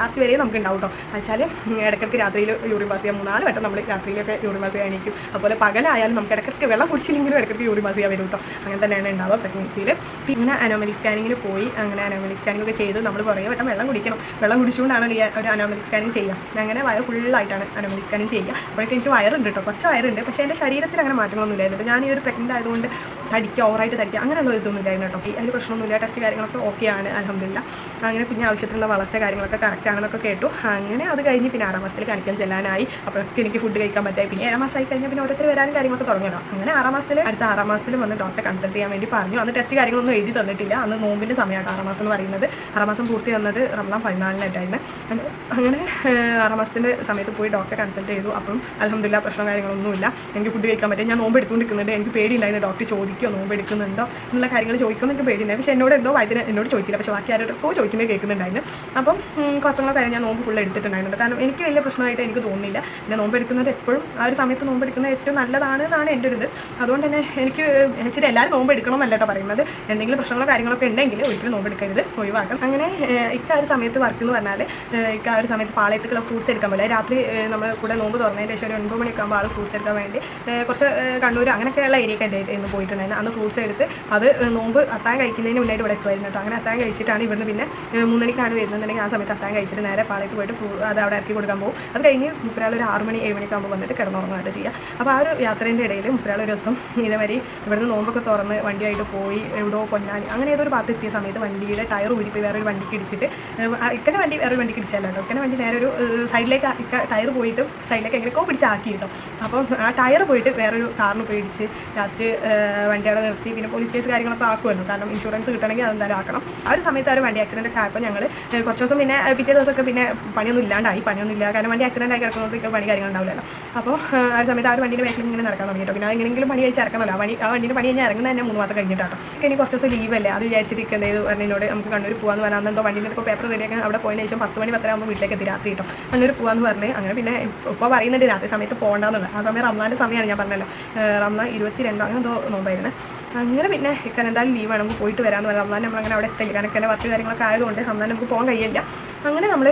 ലാസ്റ്റ് വരെയും നമുക്ക് ഉണ്ടാവും കേട്ടോ വെച്ചാൽ ഇടയ്ക്കിടയ്ക്ക് രാത്രിയിൽ യൂറിൻ പാസ് ചെയ്യാൻ മൂന്നാൽ വട്ടം നമ്മൾ രാത്രിയിലൊക്കെ യൂറിൻ പാസ് ചെയ്യാൻ എണീക്കും. അതുപോലെ പകലായാലും നമുക്ക് ഇടയ്ക്കിടയ്ക്ക് വെള്ളം കുടിച്ചില്ലെങ്കിലും ഇടയ്ക്കിടയ്ക്ക് യൂറിൻ പാസ് ചെയ്യാൻ വരും കേട്ടോ അങ്ങനെ തന്നെയാണ് ഉണ്ടാവുക പ്രഗ്നൻസിയിൽ പിന്നെ അനോമലി സ്കാനിങ്ങിന് പോയി. അങ്ങനെ അനോമലി സ്കാനിങ് ഒക്കെ ചെയ്ത് നമ്മൾ കുറേ വട്ടം വെള്ളം കുടിക്കണം. വെള്ളം കുടിച്ചുകൊണ്ടാണ് ഒരു അനോമലി സ്കാനിങ് ചെയ്യുക അങ്ങനെ വയർ ഫുള്ളായിട്ടാണ് അനോമലി സ്കാനിങ് ചെയ്യുക അപ്പോഴേക്കും എനിക്ക് വയറുണ്ട് കേട്ടോ കുറച്ച് വയറുണ്ട്. പക്ഷേ എന്റെ ശരീരത്തിൽ അങ്ങനെ മാറ്റങ്ങളൊന്നും ഇല്ലായിരുന്നു. ഞാൻ ഈ ഒരു പ്രഗ്നന്റ് ആയതുകൊണ്ട് തടിക്കുക ഓവറായിട്ട് തടിക്കുക അങ്ങനെയുള്ള ഇതൊന്നും ഇല്ലായിരുന്നു കേട്ടോ. അതിൽ പ്രശ്നമൊന്നുമില്ല. ടെസ്റ്റ് കാര്യങ്ങളൊക്കെ ഓക്കെ ആണ് അലഹമില്ല അങ്ങനെ പിന്നെ ആവശ്യത്തിനുള്ള വളർച്ച കാര്യങ്ങളൊക്കെ കറക്റ്റ് ആണെന്നൊക്കെ കേട്ടു. അങ്ങനെ അത് കഴിഞ്ഞ് പിന്നെ ആറാം മാസത്തിൽ കാണിക്കാൻ ചെല്ലാനായി. അപ്പോഴൊക്കെ എനിക്ക് ഫുഡ് കഴിക്കാൻ പറ്റായി. പിന്നെ ഏഴാം മാസമായി കഴിഞ്ഞാൽ പിന്നെ ഓരോരുത്തർ വരാനും കാര്യങ്ങളൊക്കെ തുടങ്ങണം? അങ്ങനെ ആറാം മാസത്തിൽ അടുത്ത ആറാം മാസത്തിൽ വന്ന് ഡോക്ടറെ കൺസൾട്ട് ചെയ്യാൻ വേണ്ടി പറഞ്ഞു. അന്ന് ടെസ്റ്റ് കാര്യങ്ങളൊന്നും എഴുതി തന്നിട്ടില്ല. അന്ന് നോമ്പിന്റെ സമയമാണ് ആറാം മാസം എന്ന് പറയുന്നത്. ആറാം മാസം പൂർത്തി വന്നത് റംസാൻ പതിനാലിനായിട്ടായിരുന്നു അങ്ങനെ- ആറാം മാസത്തിന്റെ സമയത്ത് പോയി ഡോക്ടറെ കൺസൾട്ട് ചെയ്തു. അപ്പം അലഹമില്ല പ്രശ്നം കാര്യങ്ങളൊന്നുമില്ല. എനിക്ക് ഫുഡ് കഴിക്കാൻ പറ്റും ഞാൻ നോമ്പ് എടുത്തുകൊണ്ടിരിക്കുന്നുണ്ട്. എനിക്ക് പേടിയുണ്ടായിരുന്നു. ഡോക്ടർ ചോദിക്കുമോ നോമ്പ് എടുക്കുന്നുണ്ടോ എന്നുള്ള കാര്യങ്ങൾ ചോദിക്കുമെന്നൊക്കെ പേടിയുണ്ടായി. പക്ഷേ എന്നോട് എന്തോ വൈദ്യന് എന്നോട് ചോദിച്ചില്ല. പക്ഷേ ബാക്കി ആരോടൊക്കെ ചോദിക്കുന്നത് കേൾക്കുന്നുണ്ടായിരുന്നു. അപ്പം കുറച്ചുള്ള കാര്യം ഞാൻ നോമ്പ് ഫുൾ എടുത്തിട്ടുണ്ടായിരുന്നു. കാരണം എനിക്ക് വലിയ പ്രശ്നമായിട്ട് എനിക്ക് തോന്നുന്നില്ല. പിന്നെ നോമ്പ് എടുക്കുന്നത് എപ്പോഴും ആ ഒരു സമയത്ത് നോമ്പ് എടുക്കുന്നത് ഏറ്റവും നല്ലതാണ് എന്നാണ് എന്റെ ഒരു ഇത്. അതുകൊണ്ട് തന്നെ എനിക്ക് ഇച്ചിരി എല്ലാവരും നോമ്പ് എടുക്കണം എന്നല്ല കേട്ടോ പറയുന്നത്. എന്തെങ്കിലും പ്രശ്നങ്ങളോ കാര്യങ്ങളൊക്കെ ഉണ്ടെങ്കിൽ ഒരിക്കലും നോമ്പ് എടുക്കരുത്. ഒഴിവാക്കാം അങ്ങനെ ഇക്ക ആ ഒരു സമയത്ത് വർക്ക് എന്ന് പറഞ്ഞാൽ ഇക്ക ആ ഒരു സമയത്ത് പാളയത്തുള്ള ഫ്രൂട്ട്സ് എടുക്കാൻ പോലെ. രാത്രി നമ്മൾ കൂടെ നോമ്പ് തുറന്നതിന് ശേഷം ഒരു ഒൻപത് മണിയൊക്കെ ആകുമ്പോൾ ആൾ ഫ്രൂട്ട്സ് എടുക്കാൻ വേണ്ടി കുറച്ച് കണ്ണൂർ അങ്ങനെയൊക്കെയുള്ള ഏരിയയൊക്കെ എന്റെ ഇന്ന് പോയിട്ടുണ്ടായിരുന്നു അന്ന് ഫ്രൂട്ട്സ് എടുത്ത് അത് നോമ്പ് അത്താൻ കഴിക്കുന്നതിന് മുന്നായിട്ട് ഇവിടെ എത്തുമായിരുന്നു കേട്ടോ. അങ്ങനെ അത്താൻ കഴിച്ചിട്ടാണ് ഇവിടുന്ന് പിന്നെ മൂന്നരക്കാണ് വരുന്നുണ്ടെങ്കിൽ ആ സമയത്ത് അത്താൻ കഴിച്ചിട്ട് നേരെ പാളയത്ത് പോയിട്ട് ഫ്രൂ അത് അവിടെ ഇറക്കി കൊടുക്കാൻ പോകും. അത് കഴിഞ്ഞ് മുപ്പരാൾ ഒരു ആറ് മണി ഏഴ് മണിക്കാകുമ്പോൾ വന്നിട്ട് കിടന്നുറങ്ങാനായിട്ട് ചെയ്യുക അപ്പോൾ ആ ഒരു യാത്രേന്റെ ഇടയിൽ മുപ്പരാൾ ഒരു ദിവസം ഇതേമാതിരി ഇവിടുന്ന് നോമ്പൊക്കെ തുറന്ന് വണ്ടിയായിട്ട് പോയി എവിടെയോ പൊന്നാനി അങ്ങനെ ഏതൊരു ഭാഗത്ത് എത്തിയ സമയത്ത് വണ്ടിയുടെ ടയർ ഊരിപ്പോയി വേറൊരു വണ്ടിക്ക് ഇടിച്ചിട്ട് ഇക്കനെ വണ്ടി വേറൊരു വണ്ടിക്ക് ഇടിച്ചല്ലോ ഇക്കനെ വണ്ടി നേരെ ഒരു സൈഡിലേക്ക് ഇക്ക ടയർ പോയിട്ട് സൈഡിലേക്ക് എങ്ങനെയൊക്കെ പിടിച്ചാക്കി കേട്ടോ അപ്പം ആ ടയർ പോയിട്ട് വേറൊരു കാറിന് പോയി ഇടിച്ച് ലാസ്റ്റ് വണ്ടി അവിടെ നിർത്തി. പിന്നെ പോലീസ് കേസ് കാര്യങ്ങളൊക്കെ ആക്കുമായിരുന്നു. കാരണം ഇൻഷുറൻസ് കിട്ടണമെങ്കിൽ അതെന്തായാലും ആക്കണം. ആ ഒരു സമയത്ത് ആ ഒരു വണ്ടി ആക്സിഡന്റ് ഒക്കെ ആയപ്പോൾ ഞങ്ങൾ കുറച്ച് ദിവസം പിന്നെ പിറ്റേ ദിവസമൊക്കെ പിന്നെ പണിയൊന്നും ഇല്ലാണ്ടായി. പണിയൊന്നും ഇല്ല. കാരണം വണ്ടി ആക്സിഡന്റ് ആയി കിടക്കുന്നതുകൊണ്ട് പണി കാര്യങ്ങൾ ഉണ്ടാവില്ലല്ലോ അപ്പോൾ ആ ഒരു സമയത്ത് ആ ഒരു വണ്ടിയുടെ ബാക്കിൽ ഇങ്ങനെ നടക്കാൻ തുടങ്ങിയിട്ടോ പിന്നെ എങ്ങനെയെങ്കിലും പണി കഴിച്ച് ഇറക്കണമല്ലോ ആ ആ വണ്ടിന്റെ പണി കഴിഞ്ഞാൽ ഇറങ്ങുന്നത് തന്നെ മൂന്ന് മാസം കഴിഞ്ഞിട്ടാട്ടോ. ഇനി കുറച്ച് ദിവസം അല്ലേ? അത് വിചാരിച്ചിരിക്കുന്നത് എന്ത് പറഞ്ഞതിനോട് നമുക്ക് കണ്ണൂർ പോകാന്ന് പറഞ്ഞാൽ അന്നെന്തോ വണ്ടിയിൽ ഇപ്പോൾ പേപ്പർ റെഡിയാക്കാൻ അവിടെ പോയതിന് ശേഷം പത്ത് മണി പത്തര ആകുമ്പോൾ വീട്ടിലേക്ക് എത്തി രാത്രി കേട്ടോ കണ്ണൂർ പോകാന്ന് പറഞ്ഞ് അങ്ങനെ പിന്നെ ഇപ്പോൾ പറയുന്നുണ്ട് രാത്രി സമയത്ത് പോകണ്ടെന്നുള്ളത്. ആ സമയം റംസാന്റെ സമയമാണ് ഞാൻ പറഞ്ഞല്ലോ. റമ്മ ഇരുപത്തി രണ്ടോ അങ്ങനെ എന്തോ നോമ്പായിരുന്നു. അങ്ങനെ പിന്നെ ഇക്കാൻ എന്തായാലും ലീവാണ് നമുക്ക് പോയിട്ട് വരാമെന്ന് റംസാൻ നമ്മളങ്ങനെ അവിടെ എത്തില്ല. കാരണം വർക്ക് കാര്യങ്ങളൊക്കെ ആയതുകൊണ്ട് നമ്മൾ നമുക്ക് പോകാൻ കഴിയില്ല. അങ്ങനെ നമ്മൾ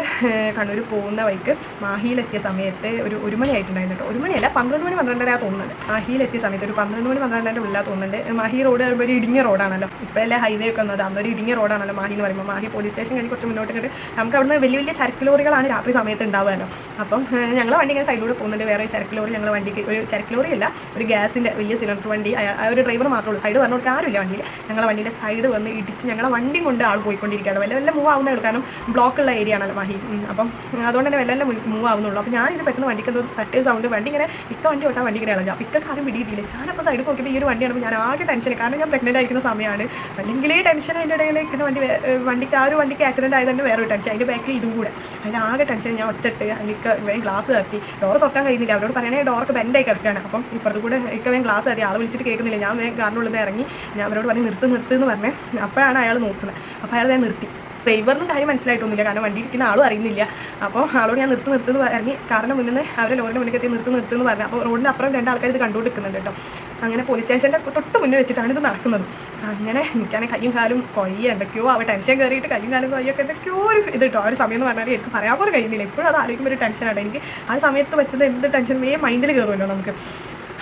കണ്ണൂർ പോകുന്ന വഴിക്ക് മാഹിയിലെത്തിയ സമയത്ത് ഒരു ഒരു മണി ആയിട്ടുണ്ടായിരുന്നു ഒരു മണിയല്ല പന്ത്രണ്ട് മണി പന്ത്രണ്ടര തോന്നുന്നുണ്ട്. മാഹിയിലെത്തിയ സമയത്ത് ഒരു പന്ത്രണ്ട് മണി പന്ത്രണ്ടര ഉള്ള തോന്നുന്നുണ്ട്. മാഹി റോഡ് പറയുമ്പോൾ ഒരു ഇടുങ്ങിയ റോഡാണല്ലോ. ഇപ്പോഴല്ലേ ഹൈവേ ഒക്കെ വന്നത്. അന്നൊരു ഇടുങ്ങിയ റോഡാണല്ലോ മാഹി എന്ന് പറയുമ്പോൾ മാഹി പോലീസ് സ്റ്റേഷൻ കഴിഞ്ഞ് കുറച്ച് മുന്നോട്ട് ഇങ്ങോട്ട് നമുക്ക് അവിടുന്ന് വലിയ വലിയ ചരക്ക് ലോറികളാണ് രാത്രി സമയത്ത് ഉണ്ടാവുമല്ലോ അപ്പം ഞങ്ങൾ വണ്ടി ഇങ്ങനെ സൈഡിലൂടെ പോകുന്നുണ്ട്. വേറെ ചരക്ക് ലോറി ഞങ്ങൾ വണ്ടിക്ക് ഒരു ചരക്ക് ലോറി അല്ല ഒരു ഗ്യാസിന്റെ വലിയ സിലിണ്ടർ വണ്ടി. ആ ഒരു ഡ്രൈവർ മാത്രമേ ഉള്ളൂ. സൈഡ് പറഞ്ഞു കൊടുക്കാൻ ആരുമില്ല വണ്ടിയിൽ ഞങ്ങളെ വണ്ടിയുടെ സൈഡ് വന്ന് ഇടിച്ച് ഞങ്ങളെ വണ്ടി കൊണ്ട് ആൾ പോയിക്കൊണ്ടിരിക്കുകയാണ്. വല്ല വല്ല മൂവ് ആവുന്നേ കാരണം ബ്ലോക്കുള്ള ഏരിയ ആണല്ലോ മാഹി അപ്പം അതുകൊണ്ട് തന്നെ വെല്ലം മൂവ് ആവുന്നുള്ളൂ. അപ്പോൾ ഞാൻ ഇത് പെട്ടെന്ന് വണ്ടിക്ക് എന്തോ തട്ടിയ സൗണ്ട് വണ്ടി ഇങ്ങനെ ഇക്ക വണ്ടി ഓട്ടാ വണ്ടി ഇങ്ങനെ ഇളഞ്ഞു. അപ്പോൾ ഇക്ക കാര്യം പിടിയിട്ടില്ല ഞാനപ്പോൾ സൈഡ് നോക്കിയപ്പോൾ ഈ ഒരു വണ്ടിയാണ്. ഞാൻ ആകെ ടെൻഷൻ കാരണം ഞാൻ പ്രഗ്നന്റ് ആയിരിക്കുന്ന സമയമാണ് അല്ലെങ്കിലേ ടെൻഷൻ അതിന്റെ ഇടയിൽ ഇങ്ങനെ വണ്ടി വണ്ടിക്ക് ആ ഒരു വണ്ടിക്ക് ആക്സിഡന്റ് ആയതുകൊണ്ട് വേറൊരു ടെൻഷൻ അതിന്റെ ബാക്കിൽ ഇതും കൂടെ. അതിന് ആകെ ടെൻഷൻ ഞാൻ ഒച്ചിട്ട് അതിലേക്ക് വേഗം ഗ്ലാസ് കത്തി. ഡോർ തുറക്കാൻ കഴിയുന്നില്ല. അവരോട് പറയണേ ഡോർക്ക് ബെൻഡായി കിടക്കുകയാണ്. അപ്പം ഇപ്പുറത്ത് കൂടെ ഒക്കെ വേഗം ഗ്ലാസ് കത്തി. ആൾ വിളിച്ചിട്ട് കേൾക്കുന്നില്ല. ഞാൻ വേഗം കാറിനുള്ളിൽ ഇറങ്ങി. ഞാൻ അവരോട് പറഞ്ഞ് നിർത്ത് നിർത്ത് എന്ന് പറഞ്ഞേ. അപ്പോഴാണ് അയാൾ നോക്കുന്നത്. അപ്പോൾ അയാൾ ഞാൻ നിർത്തി. ഡ്രൈവറിനും കാര്യം മനസ്സിലായിട്ടൊന്നുമില്ല. കാരണം വണ്ടി ഇരിക്കുന്ന ആളും അറിയുന്നില്ല. അപ്പോൾ ആളോട് ഞാൻ നിർത്തു നിർത്തുന്നു പറഞ്ഞ് മുന്നിൽ നിന്ന് അവരെ ലോറിന്റെ മുന്നിൽ എത്തി നിർത്തി നിർത്തുന്നു പറഞ്ഞു. അപ്പോൾ റോഡിന്റെ അപ്പുറം രണ്ട് ആൾക്കാർ ഇത് കണ്ടുകൊണ്ടിരിക്കുന്നുണ്ട് കേട്ടോ. അങ്ങനെ പോലീസ് സ്റ്റേഷന്റെ തൊട്ട് മുന്നിൽ വെച്ചിട്ടാണ് ഇത് നടക്കുന്നത്. അങ്ങനെ എനിക്കാണെങ്കിൽ കയ്യും കാലും കൊയ്യ എന്തൊക്കെയോ അവ ടെൻഷൻ കയറിയിട്ട് കയ്യും കാലും കൊയ്യൊക്കെ എന്തൊക്കെയോ ഒരു ഇത് കേട്ടോ. ആ ഒരു സമയം എന്ന് പറഞ്ഞാൽ എനിക്ക് പറയാൻ പോലും കഴിയുന്നില്ല. എപ്പോഴും അത് ആലോചിക്കുമ്പോൾ ഒരു ടെൻഷനാണ് എനിക്ക് ആ സമയത്ത് പറ്റുന്ന എന്ത് ടെൻഷൻ വേ മൈൻഡിൽ കയറുമല്ലോ നമുക്ക്.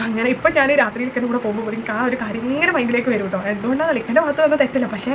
അങ്ങനെ ഇപ്പം ഞാൻ രാത്രിയിൽ ഇരിക്കുന്ന കൂടെ പോകുമ്പോൾ എനിക്ക് ആ ഒരു കാര്യം ഇങ്ങനെ മൈൻഡിലേക്ക് വരും കേട്ടോ. എന്തുകൊണ്ടാണ് എന്റെ ഭാഗത്ത് വന്ന തെറ്റല്ല. പക്ഷേ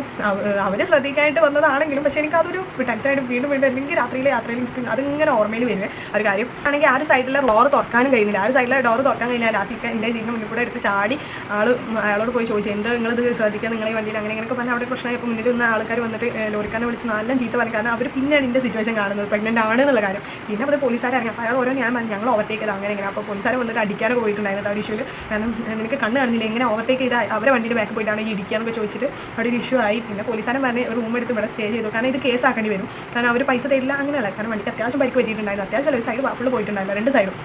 അവർ ശ്രദ്ധിക്കാനായിട്ട് വന്നതാണെങ്കിലും പക്ഷേ എനിക്ക് അതൊരു ടെൻഷനായിട്ട് വീണ്ടും വീണ്ടും അല്ലെങ്കിൽ രാത്രിയിലെ യാത്രയിൽ എനിക്ക് അതിങ്ങനെ ഓർമ്മയിൽ വരുന്നത് ഒരു കാര്യം. ആണെങ്കിൽ ആ ഒരു സൈഡിലെ ഡോർ തുറക്കാനും കഴിയുന്നില്ല. ആ ഒരു സൈഡിലെ ഡോർ തുറക്കാൻ കഴിഞ്ഞാൽ ലാസ്റ്റ് എന്റെ ജീവൻ മുന്നിൽ കൂടെ എടുത്ത് ചാടി ആൾ അയാളോട് പോയി ചോദിച്ചു എന്ത് നിങ്ങളിത് ശ്രദ്ധിക്കുക നിങ്ങൾ ഈ വണ്ടിയിൽ? അങ്ങനെ ഇങ്ങനെയൊക്കെ പറഞ്ഞാൽ അവിടെ പ്രശ്നമായപ്പോൾ മുന്നിൽ നിന്ന് ആൾക്കാർ വന്നിട്ട് ലോറിക്കാരനെ വിളിച്ച് നല്ല ചീത്ത പറഞ്ഞു കാരണം അവർ പിന്നെയാണ് എന്റെ സിറ്റുവേഷൻ കാണുന്നത്. പ്രഗ്നന്റ് ആണ് എന്നുള്ള കാര്യം. പിന്നെ അവർ പോലീസുകാരെ അറിയാം. അയാൾ ഓരോ ഞാൻ ഞങ്ങൾ ഓവർടേക്ക് ചെയ്ത്. അങ്ങനെ ഇങ്ങനെ. അപ്പോൾ പോലീസുകാരെ വന്നിട്ട് അടിക്കാനൊക്കെ പോയിട്ടുണ്ടായിരുന്നു. ഒരു ഇഷ്യൂൽ കാരണം നിനക്ക് കണ്ണ് കാണുന്നില്ല? എങ്ങനെ ഓവർടേക്ക് ചെയ്ത്? അവരെ വണ്ടിയുടെ ബാക്ക് പോയിട്ടാണ് ഈ ഇടിക്കുക എന്നൊക്കെ ചോദിച്ചിട്ട് അവിടെ ഒരു ഇഷ്യൂ ആയി. പിന്നെ പോലീസുകാരൻ പറഞ്ഞ് റൂം എടുത്ത് ഇവിടെ സ്റ്റേ ചെയ്തു. കാരണം ഇത് കേസ് ആക്കേണ്ടി വരും. കാരണം അവർ പൈസ തരില്ല അങ്ങനെയല്ല. കാരണം വണ്ടിക്ക് അത്യാവശ്യം പരിക്ക് പറ്റിയിട്ടുണ്ടായിരുന്നു. അത്യാവശ്യം ഒരു സൈഡ് ഫുള്ള് പോയിട്ടുണ്ടായിരുന്നു. രണ്ട് സൈഡും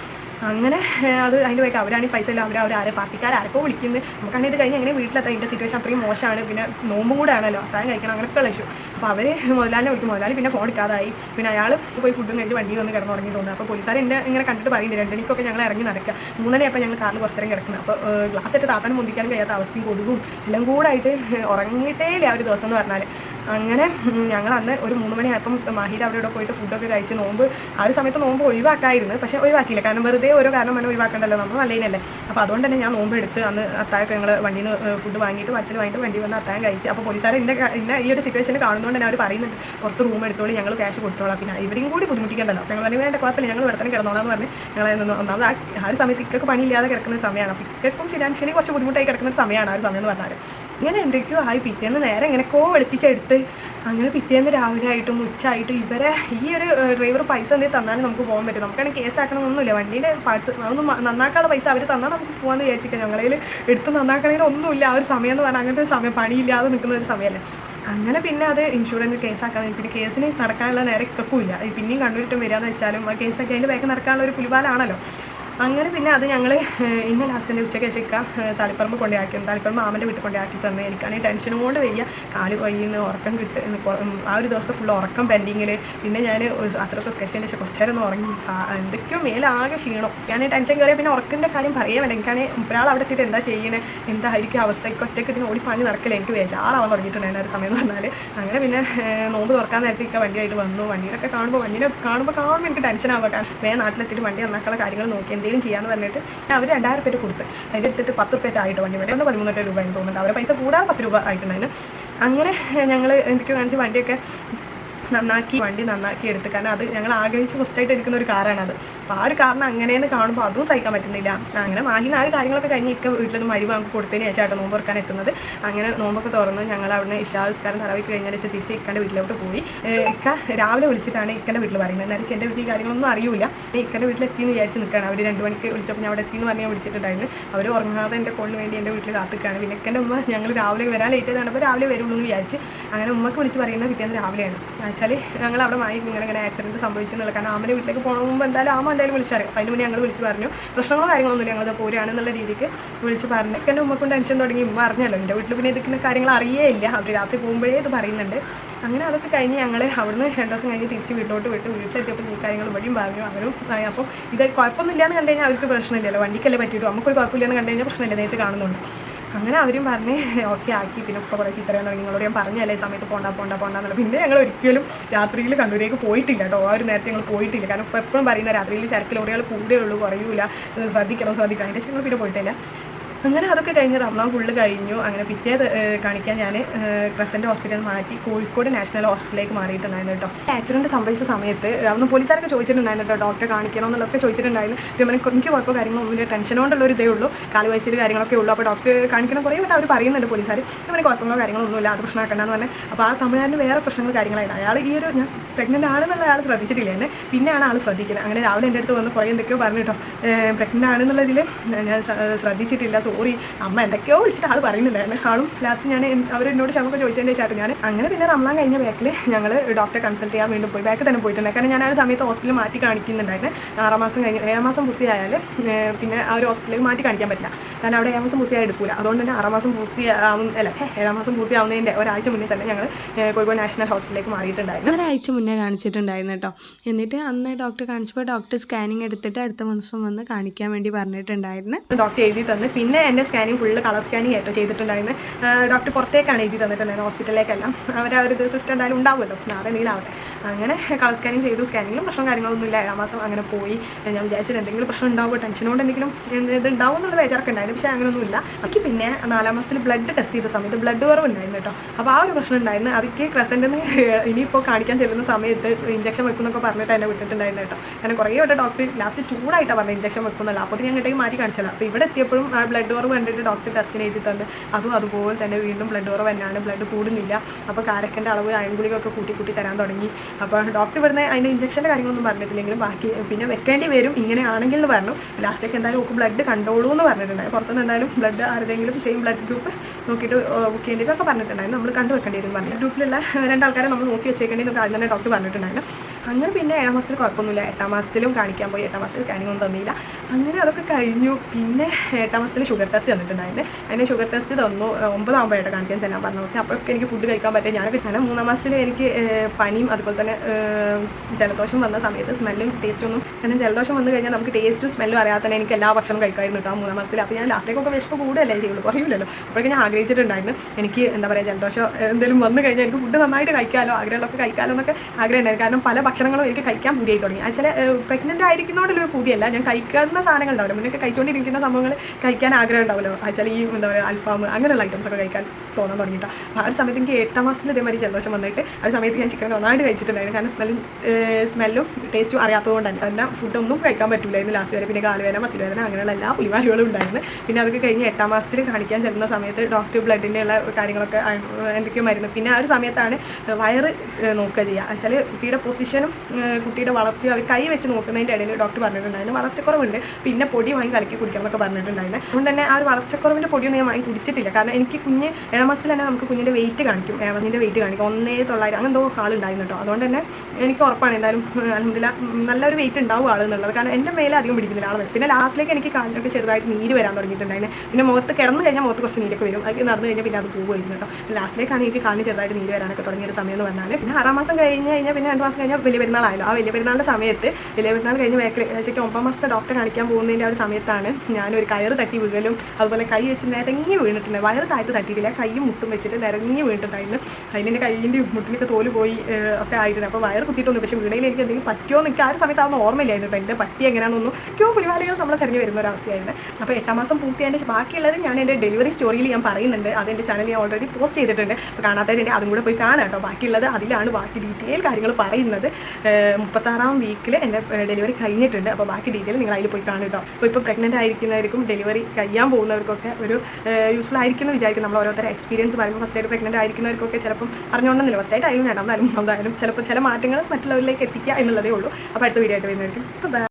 അങ്ങനെ അത് അതിന്റെ പോയി അവരാണ് ഈ പൈസ ഇല്ല അവർ അവരാരെ ആരൊക്കെ വിളിക്കുന്നത്. നമുക്കാണെങ്കിൽ ഇത് കഴിഞ്ഞ് അങ്ങനെ വീട്ടിലെത്താം? ഇതിന്റെ സിറ്റുവേഷൻ അത്രയും മോശമാണ്. പിന്നെ നോമ്പും കൂടെ ആണല്ലോ അത്താഴം കഴിക്കണം അങ്ങനെയൊക്കെയുള്ള ഇഷ്യൂ അപ്പോൾ അവർ മുതലാളിനെ വിളിക്കും. മുതലാളി പിന്നെ ഫോൺ എടുക്കാതായി. പിന്നെ അയാൾ പോയി ഫുഡും കഴിച്ച് വണ്ടി വന്ന് കിടന്നു തുടങ്ങി തോന്നുന്നു അപ്പോൾ പോലീസാർ എന്നെ ഇങ്ങനെ കണ്ടിട്ട് പറയുന്നുണ്ട് രണ്ടണിക്കൊക്കെ ഞങ്ങൾ ഇറങ്ങി നടക്കുക. മൂന്നരയപ്പോൾ ഞങ്ങൾ കാറിൽ കുറച്ച് നേരം കിടക്കുന്നത് അപ്പോൾ ഗ്ലാസ് ഇട്ട് താത്താനും മുന്തിക്കാനും കഴിയാത്ത അവസ്ഥയും കൊതുകും എല്ലാം കൂടായിട്ട് ഉറങ്ങിയിട്ടേ ഇല്ല ഒരു ദിവസം എന്ന് പറഞ്ഞാൽ അങ്ങനെ ഞങ്ങൾ അന്ന് ഒരു മൂന്ന് മണിയായപ്പം മാഹിയിൽ അവിടെ ഇവിടെ പോയിട്ട് ഫുഡൊക്കെ കഴിച്ച് നോമ്പ് ആ ഒരു സമയത്ത് നോമ്പ് ഒഴിവാക്കായിരുന്നു പക്ഷേ ഒഴിവാക്കിയില്ല. കാരണം വെറുതെ ഓരോ കാരണം തന്നെ ഒഴിവാക്കണ്ടല്ലോ നമ്മൾ നല്ലതിനല്ലേ. അപ്പോൾ അതുകൊണ്ട് തന്നെ ഞാൻ നോമ്പ് എടുത്ത് അന്ന് അത്താഴൊക്കെ ഞങ്ങൾ വണ്ടിയിൽ നിന്ന് ഫുഡ് വാങ്ങിയിട്ട് മത്സരം വാങ്ങിയിട്ട് വണ്ടി വന്ന് അത്താഴം കഴിച്ച്. അപ്പോൾ പോലീസുകാർ എന്റെ എന്നെ ഈ ഒരു സിറ്റുവേഷനിൽ കാണുന്നതുകൊണ്ട് തന്നെ അവർ പറയുന്നുണ്ട് പുറത്ത് റൂം എടുത്തോളി ഞങ്ങൾ ക്യാഷ് കൊടുത്തോളാം. പിന്നെ ഇവരെയും കൂടി ബുദ്ധിമുട്ടിക്കണ്ടല്ലോ. അപ്പോൾ ഞങ്ങൾ പറഞ്ഞു വേണ്ട കുഴപ്പമില്ല ഞങ്ങൾ ഇവിടെ തന്നെ കിടന്നോളാം എന്ന് പറഞ്ഞ് ഞങ്ങൾ ഒന്നാമത് ആ ഒരു സമയത്ത് ഇക്കൊക്കെ പണിയില്ലാതെ കിടക്കുന്ന സമയമാണ്. അപ്പോൾ ഇക്കും ഫിനാൻഷ്യലി കുറച്ച് ബുദ്ധിമുട്ടായി കിടക്കുന്ന സമയമാണ് ആ ഒരു സമയം എന്ന് പറഞ്ഞാൽ ഇങ്ങനെ എന്തൊക്കെയോ ആയി. പിറ്റേന്ന് നേരെ ഇങ്ങനെ കോ വെളുപ്പിച്ചെടുത്ത് അങ്ങനെ പിറ്റേന്ന് രാവിലെ ആയിട്ടും ഉച്ചയായിട്ടും ഇവരെ ഈ ഒരു ഡ്രൈവർ പൈസ എന്തെങ്കിലും തന്നാലും നമുക്ക് പോകാൻ പറ്റും. നമുക്കാണെങ്കിൽ കേസാക്കണമെന്നൊന്നുമില്ല വണ്ടീന്റെ പാർട്സ് അതൊന്നും നന്നാക്കാനുള്ള പൈസ അവർ തന്നാൽ നമുക്ക് പോകാമെന്ന് വിചാരിച്ചിരിക്കാം. ഞങ്ങളതിൽ എടുത്ത് നന്നാക്കണമെങ്കിൽ ഒന്നുമില്ല. ആ ഒരു സമയം എന്ന് പറഞ്ഞാൽ അങ്ങനത്തെ സമയം പണിയില്ലാതെ നിൽക്കുന്ന ഒരു സമയമല്ലേ അങ്ങനെ പിന്നെ അത് ഇൻഷുറൻസ് കേസാക്കാൻ പിന്നെ കേസിന് നടക്കാനുള്ള നേരെ ഇക്കക്കുമില്ല പിന്നെയും കണ്ടുപിട്ടും വരികയെന്ന് വെച്ചാലും ആ കേസൊക്കെ അതിന്റെ വേഗം നടക്കാനുള്ള ഒരു പുലിപാലാണല്ലോ അങ്ങനെ പിന്നെ അത് ഞങ്ങൾ ഇന്ന ലാസ്റ്റിന്റെ ഉച്ചയ്ക്ക് ശേഷം തളിപ്പറമ്പ് കൊണ്ടാക്കി തളിപ്പറമ്പ് മാമന്റെ വീട്ടിൽ കൊണ്ടാക്കി തന്നെ എനിക്കാണെങ്കിൽ ടെൻഷനും കൊണ്ട് വയ്യ. കാൽ കൊയ്യുന്ന ഉറക്കം കിട്ട് ആ ഒരു ദിവസം ഫുൾ ഉറക്കം പെൻഡിങ്ങിൽ പിന്നെ ഞാൻ അസറൊക്കെ സ്കെച്ചിന്റെ ശേഷം കുറച്ച് നേരം ഒന്ന് ഉറങ്ങി. എന്തൊക്കെയോ മേലാകെ ക്ഷീണം. ഞാൻ ടെൻഷൻ കയറിയ പിന്നെ ഉറക്കിന്റെ കാര്യം പറയാൻ വേണ്ട. എനിക്കാണെങ്കിൽ ഒരാൾ അവിടെ എത്തിയിട്ട് എന്താ ചെയ്യണേ? എന്തായിരിക്കും അവസ്ഥയ്ക്ക് ഒറ്റയ്ക്ക് ഇതിന് ഓടി പണി നടക്കില്ല? എനിക്ക് വേജാറാവാൻ തുടങ്ങിയിട്ടുണ്ടായിരുന്നു ഒരു സമയം എന്ന് പറഞ്ഞാൽ അങ്ങനെ പിന്നെ നോമ്പ് തുറക്കാൻ നേരത്തെ ഇക്ക വണ്ടിയായിട്ട് വന്നു. വണ്ടിയിലൊക്കെ കാണുമ്പോൾ വണ്ടിനെ കാണുമ്പോൾ കാണുമ്പോൾ എനിക്ക് ടെൻഷൻ കാരണം വേ നാട്ടിലെത്തിയിട്ട് വണ്ടി വന്നാക്കുള്ള കാര്യങ്ങൾ നോക്കി എന്തെങ്കിലും ചെയ്യാന്ന് പറഞ്ഞിട്ട് ഞാൻ അവർ രണ്ടായിരം രൂപ കൊടുത്ത്. അതിന്റെ എടുത്തിട്ട് പത്ത് രൂപ ആയിട്ട് വണ്ടി വേണ്ടി ഒന്ന് പതിമൂന്നര രൂപ എന്ന് തോന്നുന്നുണ്ട്. അവരെ പൈസ കൂടാതെ പത്ത് രൂപ ആയിട്ടുണ്ടായിരുന്നു അങ്ങനെ ഞങ്ങൾ എന്തൊക്കെയോ കാണിച്ച് വണ്ടിയൊക്കെ നന്നാക്കി വണ്ടി നന്നാക്കി എടുത്ത്. കാരണം അത് ഞങ്ങൾ ആഗ്രഹിച്ച് ഫസ്റ്റായിട്ട് എടുക്കുന്ന ഒരു കാറാണ് അത് അപ്പോൾ ആ ഒരു കാരണം അങ്ങനെയെന്ന് കാണുമ്പോൾ അതും സഹിക്കാൻ പറ്റുന്നില്ല. അങ്ങനെ മാഹിന്ന് ആ ഒരു കാര്യങ്ങളൊക്കെ കഴിഞ്ഞ് ഇക്ക വീട്ടിൽ നിന്ന് മരി വാങ്ങി കൊടുത്തതിന് ശേഷമായിട്ട് നോമ്പ് തുറക്കാൻ എത്തുന്നത്. അങ്ങനെ നോമ്പൊക്കെ തുറന്ന് ഞങ്ങൾ അവിടുന്ന് ഇഷാസ്കാരം തറവിക്ക് കഴിഞ്ഞതിന് ശേഷം തിരിച്ച് ഇക്കന്റെ വീട്ടിലോട്ട് പോയി. ഇക്ക രാവിലെ വിളിച്ചിട്ടാണ് ഇക്കന്റെ വീട്ടിൽ പറയുന്നത്. എന്നാലും എന്റെ വീട്ടിൽ കാര്യങ്ങളൊന്നും അറിയില്ല. ഇക്കന്റെ വീട്ടിൽ എത്തിയെന്ന് വിചാരിച്ച് നിൽക്കുകയാണ് അവർ രണ്ട് മണിക്ക് വിളിച്ചപ്പോൾ ഞാൻ അവിടെ എത്തിയെന്ന് പറഞ്ഞ് ഞാൻ വിളിച്ചിട്ടുണ്ടായിരുന്നു. അവർ ഉറങ്ങാതെ എന്റെ കോളിന് വേണ്ടി എന്റെ വീട്ടിൽ കാത്തിക്കാണ്. പിന്നെ ഇക്കന്റെ ഉമ്മ ഞങ്ങൾ രാവിലെ വരാൻ ലേറ്റ് ആയതാണ്. അപ്പോൾ രാവിലെ വരുള്ളൂ എന്ന് വിചാരിച്ച് അങ്ങനെ ഉമ്മക്ക് വിളിച്ച് പറയുന്നത് പിറ്റേന്ന് രാവിലെയാണ്. വെച്ചാൽ ഞങ്ങൾ അവിടെ മായി ഇങ്ങനെ ഇങ്ങനെ ആക്സിഡന്റ് സംഭവിച്ചെന്നുള്ള കാരണം ആമന്റെ വീട്ടിലേക്ക് പോകുമ്പോൾ എന്തായാലും ആമ എന്തായാലും വിളിച്ചറിയാം അതിന് മുന്നേ ഞങ്ങൾ വിളിച്ച് പറഞ്ഞു. പ്രശ്നങ്ങളോ കാര്യങ്ങളൊന്നുമില്ല ഞങ്ങൾ പോരുകയാണെന്നുള്ള രീതിക്ക് വിളിച്ച് പറഞ്ഞു. എന്റെ ഉമ്മക്കും ടെൻഷൻ തുടങ്ങി. ഉമ്മ അറിഞ്ഞല്ലോ. എന്റെ വീട്ടിൽ പിന്നെ ഇതൊക്കെ കാര്യങ്ങൾ അറിയേ ഇല്ല അവർ രാത്രി പോകുമ്പോഴേ ഇത് പറയുന്നുണ്ട്. അങ്ങനെ അതൊക്കെ കഴിഞ്ഞ് ഞങ്ങൾ അവിടുന്ന് രണ്ട് ദിവസം കഴിഞ്ഞ് തിരിച്ച് വീട്ടിലോട്ട് വിട്ട് വീട്ടിലെത്തിയപ്പോൾ ഈ കാര്യങ്ങൾ വഴിയും പറഞ്ഞു. അവരും. അപ്പോൾ ഇത് കുഴപ്പമൊന്നും എന്ന് കണ്ടു കഴിഞ്ഞാൽ അവർക്ക് പ്രശ്നമില്ലല്ലോ. വണ്ടിക്കല്ലേ പറ്റിയിട്ടു നമുക്കൊരു കുഴപ്പമില്ലെന്ന് കണ്ടു കഴിഞ്ഞാൽ പ്രശ്നമില്ല. നേരിട്ട് കാണുന്നുണ്ട്. അങ്ങനെ അവരും പറഞ്ഞ് ഓക്കെ ആക്കി. പിന്നെ ഇപ്പോൾ കുറേ ചിത്രം തുടങ്ങി. നിങ്ങളോട് ഞാൻ പറഞ്ഞല്ലേ സമയത്ത് പോണ്ട പോണ്ട പോണ്ട എന്നുള്ള പിന്നെ ഞങ്ങൾ ഒരിക്കലും രാത്രിയിൽ കണ്ണൂരേക്ക് പോയിട്ടില്ല കേട്ടോ. ആ ഒരു നേരത്തെ ഞങ്ങൾ പോയിട്ടില്ല. കാരണം ഇപ്പോൾ എപ്പോഴും പറയുന്ന രാത്രിയിൽ ചരക്ക് ലോറികൾ ഉള്ളൂ കുറയൂല. ശ്രദ്ധിക്കണം ശ്രദ്ധിക്കണം. അതിന്റെ ഞങ്ങൾ പിന്നെ പോയിട്ടില്ല അങ്ങനെ അതൊക്കെ കഴിഞ്ഞ് റമദാൻ ഫുള്ള് കഴിഞ്ഞു. അങ്ങനെ പിറ്റേ കാണിക്കാൻ ഞാൻ ക്രസന്റ് ഹോസ്പിറ്റൽ മാറ്റി കോഴിക്കോട് നാഷണൽ ഹോസ്പിറ്റലിലേക്ക് മാറിയിട്ടുണ്ടായിരുന്നു കേട്ടോ. ആക്സിഡന്റ് സംഭവിച്ച സമയത്ത് അന്ന് പോലീസുകാരൊക്കെ ചോദിച്ചിട്ടുണ്ടായിരുന്നു കേട്ടോ ഡോക്ടറെ കാണിക്കണം എന്നുള്ളതൊക്കെ ചോദിച്ചിട്ടുണ്ടായിരുന്നു. പിന്നെ എനിക്ക് കുറക്കോ കാര്യങ്ങളൊന്നും ടെൻഷൻ കൊണ്ടുള്ള ഒരു ഇതേ ഉള്ളൂ കാലുവയസ്സിൽ കാര്യങ്ങളൊക്കെ ഉള്ളൂ. അപ്പോൾ ഡോക്ടർ കാണിക്കണം കുറേ വട്ടം അവർ പറയുന്നുണ്ട് പോലീസുകാർ ഇവന് കുഴപ്പങ്ങളോ കാര്യങ്ങളൊന്നുമില്ല അത് പ്രശ്നമാക്കണ്ടെന്ന് പറഞ്ഞാൽ അപ്പോൾ ആ തമിഴ്നാടിന് വേറെ പ്രശ്നങ്ങൾ കാര്യങ്ങളായിട്ട്. അയാൾ ഈ ഒരു ഞാൻ പ്രഗ്നന്റ് ആണെന്നുള്ള അയാൾ ശ്രദ്ധിച്ചിട്ടില്ല എന്നെ. പിന്നെയാണ് ആൾ ശ്രദ്ധിക്കുന്നത്. അങ്ങനെ രാവിലെ എന്റെ അടുത്ത് വന്ന് കുറേ എന്തൊക്കെയോ പറഞ്ഞു കേട്ടോ. പ്രഗ്നന്റ് ആണെന്നുള്ളതിൽ ഞാൻ ശ്രദ്ധിച്ചിട്ടില്ല. സോറി അമ്മ എന്തൊക്കെയോ വിളിച്ചിട്ട് ആൾ പറയുന്നുണ്ടായിരുന്നു. ആളും ലാസ്റ്റ് ഞാൻ അവർ എന്നോട് ക്ഷമൊക്കെ ചോദിച്ചതിന്റെ ശേഷം ഞാൻ അങ്ങനെ പിന്നെ റംലാൻ കഴിഞ്ഞ ബാക്കിൽ ഞങ്ങൾ ഡോക്ടറെ കൺസൾട്ട് ചെയ്യാൻ വീണ്ടും പോയി. ബാക്കിൽ തന്നെ പോയിട്ടുണ്ട്. കാരണം ഞാൻ ആ സമയത്ത് ഹോസ്പിറ്റലിൽ മാറ്റി കാണിക്കുന്നുണ്ടായിരുന്നു. ആറാം മാസം കഴിഞ്ഞ് ഏഴാം മാസം പൂർത്തിയായാൽ പിന്നെ ആ ഒരു ഹോസ്പിറ്റലിൽ മാറ്റി കാണിക്കാൻ പറ്റില്ല. കാരണം അവിടെ ഏഴാം മാസം പൂർത്തിയായി എടുക്കില്ല അതുകൊണ്ട് തന്നെ ആറാം മാസം പൂർത്തിയാവുന്ന അല്ല ഛേ, ഏഴാം മാസം പൂർത്തിയാവുന്നതിന്റെ ഒരാഴ്ച മുന്നേ തന്നെ ഞങ്ങൾ കോഴിക്കോട് നാഷണൽ ഹോസ്പിറ്റലിലേക്ക് മാറിയിട്ടുണ്ടായിരുന്നു. ഒരാഴ്ച മുന്നേ കാണിച്ചിട്ടുണ്ടായിരുന്നു കേട്ടോ. എന്നിട്ട് അന്ന് ഡോക്ടർ കാണിച്ചപ്പോൾ ഡോക്ടർ സ്കാനിങ് എടുത്തിട്ട് അടുത്ത മാസം വന്ന് കാണിക്കാൻ വേണ്ടി പറഞ്ഞിട്ടുണ്ടായിരുന്നു. ഡോക്ടർ എഴുതി തന്ന്. പിന്നെ എന്റെ സ്കാനിങ് ഫുള്ള് കളർ സ്കാനിങ് ആയിട്ട് ചെയ്തിട്ടുണ്ടായിരുന്നു. ഡോക്ടർ പുറത്തേക്കാണ് എഴുതി തന്നിട്ടുണ്ടായിരുന്നത് ഹോസ്പിറ്റലിലേക്കെല്ലാം അവർ ആ ഒരു സിസ്റ്റം എന്തായാലും ഉണ്ടാവുമല്ലോ. നാളെ ആവട്ടെ അങ്ങനെ കളർ സ്കാനിങ് ചെയ്തു സ്കാനിങ്ങിലും പ്രശ്നം കാര്യങ്ങളൊന്നും ഇല്ല. ഏഴാം മാസം അങ്ങനെ പോയി. ഞാൻ വിചാരിച്ചത് എന്തെങ്കിലും പ്രശ്നം ഉണ്ടാവുമോ? ടെൻഷനോട് എന്തെങ്കിലും എന്ത് ഇത് ഉണ്ടാവും എന്നുള്ള വിചാരമൊക്കെ ഉണ്ടായിരുന്നു പക്ഷേ അങ്ങനെയൊന്നുമില്ല എനിക്ക് പിന്നെ നാലാം മാസത്തിൽ ബ്ലഡ് ടെസ്റ്റ് ചെയ്ത സമയത്ത് ബ്ലഡ് കുറവുണ്ടായിരുന്നു കേട്ടോ. അപ്പോൾ ആ ഒരു പ്രശ്നം ഉണ്ടായിരുന്നു. അതൊക്കെ ക്രസന്റിന് ഇനിയിപ്പോൾ കാണിക്കാൻ ചെല്ലുന്ന സമയത്ത് ഇഞ്ചക്ഷൻ വെക്കുന്നൊക്കെ പറഞ്ഞിട്ട് എന്നെ വിട്ടിട്ടുണ്ടായിരുന്നു കേട്ടോ. കാരണം കുറേ വട്ടം ഡോക്ടർ ലാസ്റ്റ് ചൂടായിട്ടാണ് പറഞ്ഞത് ഇഞ്ചക്ഷൻ വെക്കുന്നുള്ളൂ അപ്പോൾ ഞാൻ ഇങ്ങോട്ടേക്ക് മാറ്റി കാണിച്ചല്ലോ അപ്പോൾ ഇവിടെ എത്തിയപ്പോഴും ആ ബ്ലഡ് കുറവ് കണ്ടിട്ട് ഡോക്ടർ ടെസ്റ്റിന് എഴുതി തന്നു. അതും അതുപോലെ തന്നെ വീണ്ടും ബ്ലഡ് കുറവ് തന്നെയാണ്. ബ്ലഡ് കൂടുന്നില്ല. അപ്പോൾ കാരക്കന്റെ അളവ് അയൺ ഗുളികയൊക്കെ കൂട്ടി കൂട്ടി തരാൻ തുടങ്ങി. അപ്പോൾ ഡോക്ടർ ഇവിടുന്ന് അതിന്റെ ഇഞ്ചക്ഷന്റെ കാര്യങ്ങളൊന്നും പറഞ്ഞിട്ടില്ലെങ്കിലും ബാക്കി പിന്നെ വെക്കേണ്ടി വരും. ഇങ്ങനെയാണെങ്കിൽ എന്ന് പറഞ്ഞു ലാസ്റ്റൊക്കെ എന്തായാലും ഓക്ക് ബ്ലഡ് കണ്ടോളൂ എന്ന് പറഞ്ഞിട്ടുണ്ടായി പുറത്തുനിന്ന് എന്തായാലും ബ്ലഡ് ആരുടെങ്കിലും സെയിം ബ്ലഡ് ഗ്രൂപ്പ് നോക്കിയിട്ട് ബുക്ക് ചെയ്യേണ്ടതൊക്കെ പറഞ്ഞിട്ടുണ്ടായിരുന്നു. നമ്മൾ കണ്ടു വെക്കേണ്ടി വരും പറഞ്ഞു. ഗ്രൂപ്പിലുള്ള രണ്ടാൾക്കാരെ നമ്മൾ നോക്കി വെച്ചേക്കേണ്ടി എന്നൊക്കെ ആദ്യം തന്നെ ഡോക്ടർ പറഞ്ഞിട്ടുണ്ടായിരുന്നു. അങ്ങനെ പിന്നെ ഏഴാം മാസത്തിൽ കുഴപ്പമൊന്നുമില്ല. എട്ടാം മാസത്തിലും കാണിക്കാൻ പോയി. എട്ടാം മാസത്തിൽ സ്കാനിങ് ഒന്നും തന്നില്ല. അങ്ങനെ അതൊക്കെ കഴിഞ്ഞു. പിന്നെ എട്ടാം മാസത്തിൽ ഷുഗർ ടെസ്റ്റ് തന്നിട്ടുണ്ടായിരുന്നു. അതിന് ഷുഗർ ടെസ്റ്റ് തന്നു. ഒമ്പതാകുമ്പോഴായിട്ട് കാണിക്കാൻ ചെല്ലാൻ പറഞ്ഞു അപ്പോഴൊക്കെ എനിക്ക് ഫുഡ് കഴിക്കാൻ പറ്റും ഞാനൊക്കെ ഞാൻ മൂന്നാം മാസത്തിൽ എനിക്ക് പനിയും അതുപോലെ തന്നെ ജലദോഷം വന്ന സമയത്ത് സ്മെല്ലും ടേസ്റ്റും ഒന്നും. കാരണം ജലദോഷം വന്നു കഴിഞ്ഞാൽ നമുക്ക് ടേസ്റ്റും സ്മെല്ലും അറിയാതെ തന്നെ എനിക്ക് എല്ലാ ഭക്ഷണം കഴിക്കായിരുന്നു കേട്ടോ മൂന്നാം മാസത്തിൽ അപ്പോൾ ഞാൻ ലാസ്റ്റിലേക്കൊക്കെ വിശപ്പ് കൂടുതലല്ലേ ചെയ്യുള്ളൂ. കുറയില്ലല്ലോ അപ്പോഴൊക്കെ ഞാൻ ആഗ്രഹിച്ചിട്ടുണ്ടായിരുന്നു. എനിക്ക് എന്താ പറയുക ജലദോഷം എന്തെങ്കിലും വന്നു കഴിഞ്ഞാൽ എനിക്ക് ഫുഡ് നന്നായിട്ട് കഴിക്കാമല്ലോ ആഗ്രഹമുള്ളതൊക്കെ കഴിക്കാമല്ലോ എന്നൊക്കെ ആഗ്രഹം ഉണ്ടായിരുന്നു കാരണം പല ഭക്ഷണങ്ങളും എനിക്ക് കഴിക്കാൻ പുതിയ തുടങ്ങി. ആ ചില പ്രഗ്നന്റ് ആയിരിക്കുന്നതോടുള്ള ഒരു പുതിയല്ല. ഞാൻ കഴിക്കുന്ന സാധനങ്ങൾ ഉണ്ടാവില്ല. മുന്നൊക്കെ കഴിച്ചുകൊണ്ടിരിക്കുന്ന സംഭവങ്ങൾ കഴിക്കാൻ ആഗ്രഹം ഉണ്ടാവുമല്ലോ. ആ ചില ഈ എന്താ പറയുക അൽഫാം അങ്ങനെയുള്ള ഐറ്റംസ് ഒക്കെ കഴിക്കാൻ തോന്നാൻ തുടങ്ങിയിട്ടോ. ആ ഒരു സമയത്ത് എനിക്ക് എട്ടാം മാസത്തിൽ ഇതേമാതിരി ജലദോഷം വന്നിട്ട് ആ സമയത്ത് ഞാൻ ചിക്കൻ നന്നായിട്ട് കഴിച്ചിട്ടുണ്ടായിരുന്നു കാരണം സ്മെല്ലും സ്മെല്ലും ടേസ്റ്റും അറിയാത്തതുകൊണ്ട് തന്നെ. തന്നെ ഫുഡൊന്നും കഴിക്കാൻ പറ്റില്ലായിരുന്നു ലാസ്റ്റ് വരെ പിന്നെ കാലുവേന മസിൽ വേദന അങ്ങനെയുള്ള എല്ലാ പുലിവാലുകളും ഉണ്ടായിരുന്നു. പിന്നെ അതൊക്കെ കഴിഞ്ഞ് എട്ടാം മാസത്തിൽ കാണിക്കാൻ ചെല്ലുന്ന സമയത്ത് ഡോക്ടർ ബ്ലഡിന്റെ ഉള്ള കാര്യങ്ങളൊക്കെ എന്തൊക്കെയോ മരുന്ന്. പിന്നെ ആ ഒരു സമയത്താണ് വയറ് നോക്കുക ചെയ്യുക. വെച്ചാൽ കുട്ടിയുടെ പൊസിഷനും കുട്ടിയുടെ വളർച്ചയും അവർ കൈ വെച്ച് നോക്കുന്നതിന്റെ ഇടയിൽ ഡോക്ടർ പറഞ്ഞിട്ടുണ്ടായിരുന്നു. വളർച്ചക്കുറവുണ്ട്. പിന്നെ പൊടി വാങ്ങി കലക്കി കുടിക്കണം എന്നൊക്കെ പറഞ്ഞിട്ടുണ്ടായിരുന്നു. അതുകൊണ്ട് തന്നെ ആ ഒരു വളർച്ചക്കുറവിന്റെ പൊടിയൊന്നും ഞാൻ വാങ്ങി കുടിച്ചിട്ടില്ല. കാരണം എനിക്ക് കുഞ്ഞ് ഏഴാം മാസത്തിൽ തന്നെ നമുക്ക് കുഞ്ഞിന്റെ വെയിറ്റ് കാണിക്കും. ഏഴാം മാസത്തിന്റെ വെയിറ്റ് കാണിക്കും. ഒന്നേ തൊള്ളായിരം അങ്ങനെ എന്തോ ആളുണ്ടായിരുന്നു കേട്ടോ. അതുകൊണ്ട് തന്നെ എനിക്ക് ഉറപ്പാണ് എന്തായാലും അലഹമില്ല നല്ലൊരു വെയിറ്റ് ഉണ്ടാവും ആൾ എന്നുള്ളത്. കാരണം എന്റെ മേലെ അധികം പിടിക്കുന്നില്ല ആൾ പിന്നെ ലാസ്റ്റിലേക്ക് എനിക്ക് കണ്ടിട്ട് ചെറുതായിട്ട് നീര് വരാൻ തുടങ്ങിയിട്ടുണ്ടായിരുന്നു പിന്നെ മുഖത്ത് കിടന്നു കഴിഞ്ഞാൽ മുഖത്ത് കുറച്ച് നീരൊക്കെ വരും. അത് നടന്നു കഴിഞ്ഞാൽ പിന്നെ അത് പോകുമായിരുന്നു കേട്ടോ. ലാസ്റ്റിലേക്കാണ് എനിക്ക് കാലിന് ചെറുതായിട്ട് നീര് വരാനൊക്കെ തുടങ്ങിയ ഒരു സമയം എന്ന് പറഞ്ഞാൽ പിന്നെ ആറാം മാസം കഴിഞ്ഞ് കഴിഞ്ഞാൽ പിന്നെ രണ്ട് മാസം കഴിഞ്ഞാൽ വലിയ പെരുന്നാളായല്ലോ. ആ വലിയ പെരുന്നാളിന്റെ സമയത്ത് വലിയ പെരുന്നാൾ കഴിഞ്ഞ് വേക്കിൽ ശരിക്കും ഒമ്പതാം മാസത്തെ ഡോക്ടറെ കാണിക്കാൻ പോകുന്നതിന്റെ ആ ഒരു സമയത്താണ് ഞാനൊരു കയറ് തട്ടി വീഴലും അതുപോലെ കൈ വെച്ച് നിരങ്ങി വീണിട്ടുണ്ട് വയറ് താഴ്ത്ത് തട്ടിയിട്ടില്ല. കൈ മുട്ടും വെച്ചിട്ട് നിരങ്ങി വീണിട്ടുണ്ടായിരുന്നു അതിന്റെ കൈയിന്റെ മുട്ടിനൊക്കെ തോൽ പോയി ഒക്കെ ഒക്കെ ആയിട്ടുണ്ട്. അപ്പോൾ വയർ കുത്തിയിട്ടൊന്നും പക്ഷേ വീണയിൽ എനിക്ക് എന്തെങ്കിലും പറ്റുമോ എനിക്ക് ആ ഒരു സമയത്ത് അതൊന്നും ഓർമ്മയില്ലായിരുന്നു. കേട്ടോ എന്റെ പറ്റി എങ്ങനെയാണെന്നൊന്നും ക്യൂ പുലിവാലികൾ നമ്മൾ തിരഞ്ഞു വരുന്ന ഒരു അവസ്ഥയായിരുന്നു. അപ്പോൾ എട്ടാം മാസം പൂർത്തിയായിട്ട് ബാക്കിയുള്ളത് ഞാൻ എന്റെ ഡെലിവറി സ്റ്റോറിയിൽ ഞാൻ പറയുന്നുണ്ട്. അത് എന്റെ ചാനലിൽ ഞാൻ ഓൾറെഡി പോസ്റ്റ് ചെയ്തിട്ടുണ്ട്. അപ്പോൾ കാണാത്തവരുണ്ട് അതും കൂടെ പോയി കാണാം കേട്ടോ. ബാക്കിയുള്ളത് അതിലാണ് ബാക്കി ഡീറ്റെയിൽ കാര്യങ്ങൾ പറയുന്നത്. മുപ്പത്താറാം വീക്കിൽ എന്റെ ഡെലിവറി കഴിഞ്ഞിട്ടുണ്ട്. അപ്പോൾ ബാക്കി ഡീറ്റെയിൽ നിങ്ങൾ അതിൽ പോയി കാണും കേട്ടോ. അപ്പോൾ ഇപ്പോൾ പ്രഗ്നന്റ് ആയിരിക്കുന്നവർക്കും ഡെലിവറി കഴിയാൻ പോകുന്നവർക്കൊക്കെ ഒരു യൂസ്ഫുൾ ആയിരിക്കും എന്ന് വിചാരിക്കും നമ്മൾ ഓരോരുത്തരുടെ എക്സ്പീരിയൻസ് പറയുമ്പോൾ ഫസ്റ്റ് ആയിട്ട് പ്രഗ്നന്റ് ആയിരിക്കുന്നവർക്കൊക്കെ ചിലപ്പം അറിഞ്ഞുകൊണ്ടെന്നില്ല. ഫസ്റ്റ് ആയിട്ട് ആയാലും രണ്ടാമതായാലും മൂന്നാമതായാലും ചിലപ്പോൾ ചില മാറ്റങ്ങൾ മറ്റുള്ളവരിലേക്ക് എത്തിക്കുക എന്നുള്ളതേ ഉള്ളൂ. അപ്പോൾ അടുത്ത വീഡിയോ ആയിട്ട് വരുന്നതായിരിക്കും. അപ്പോൾ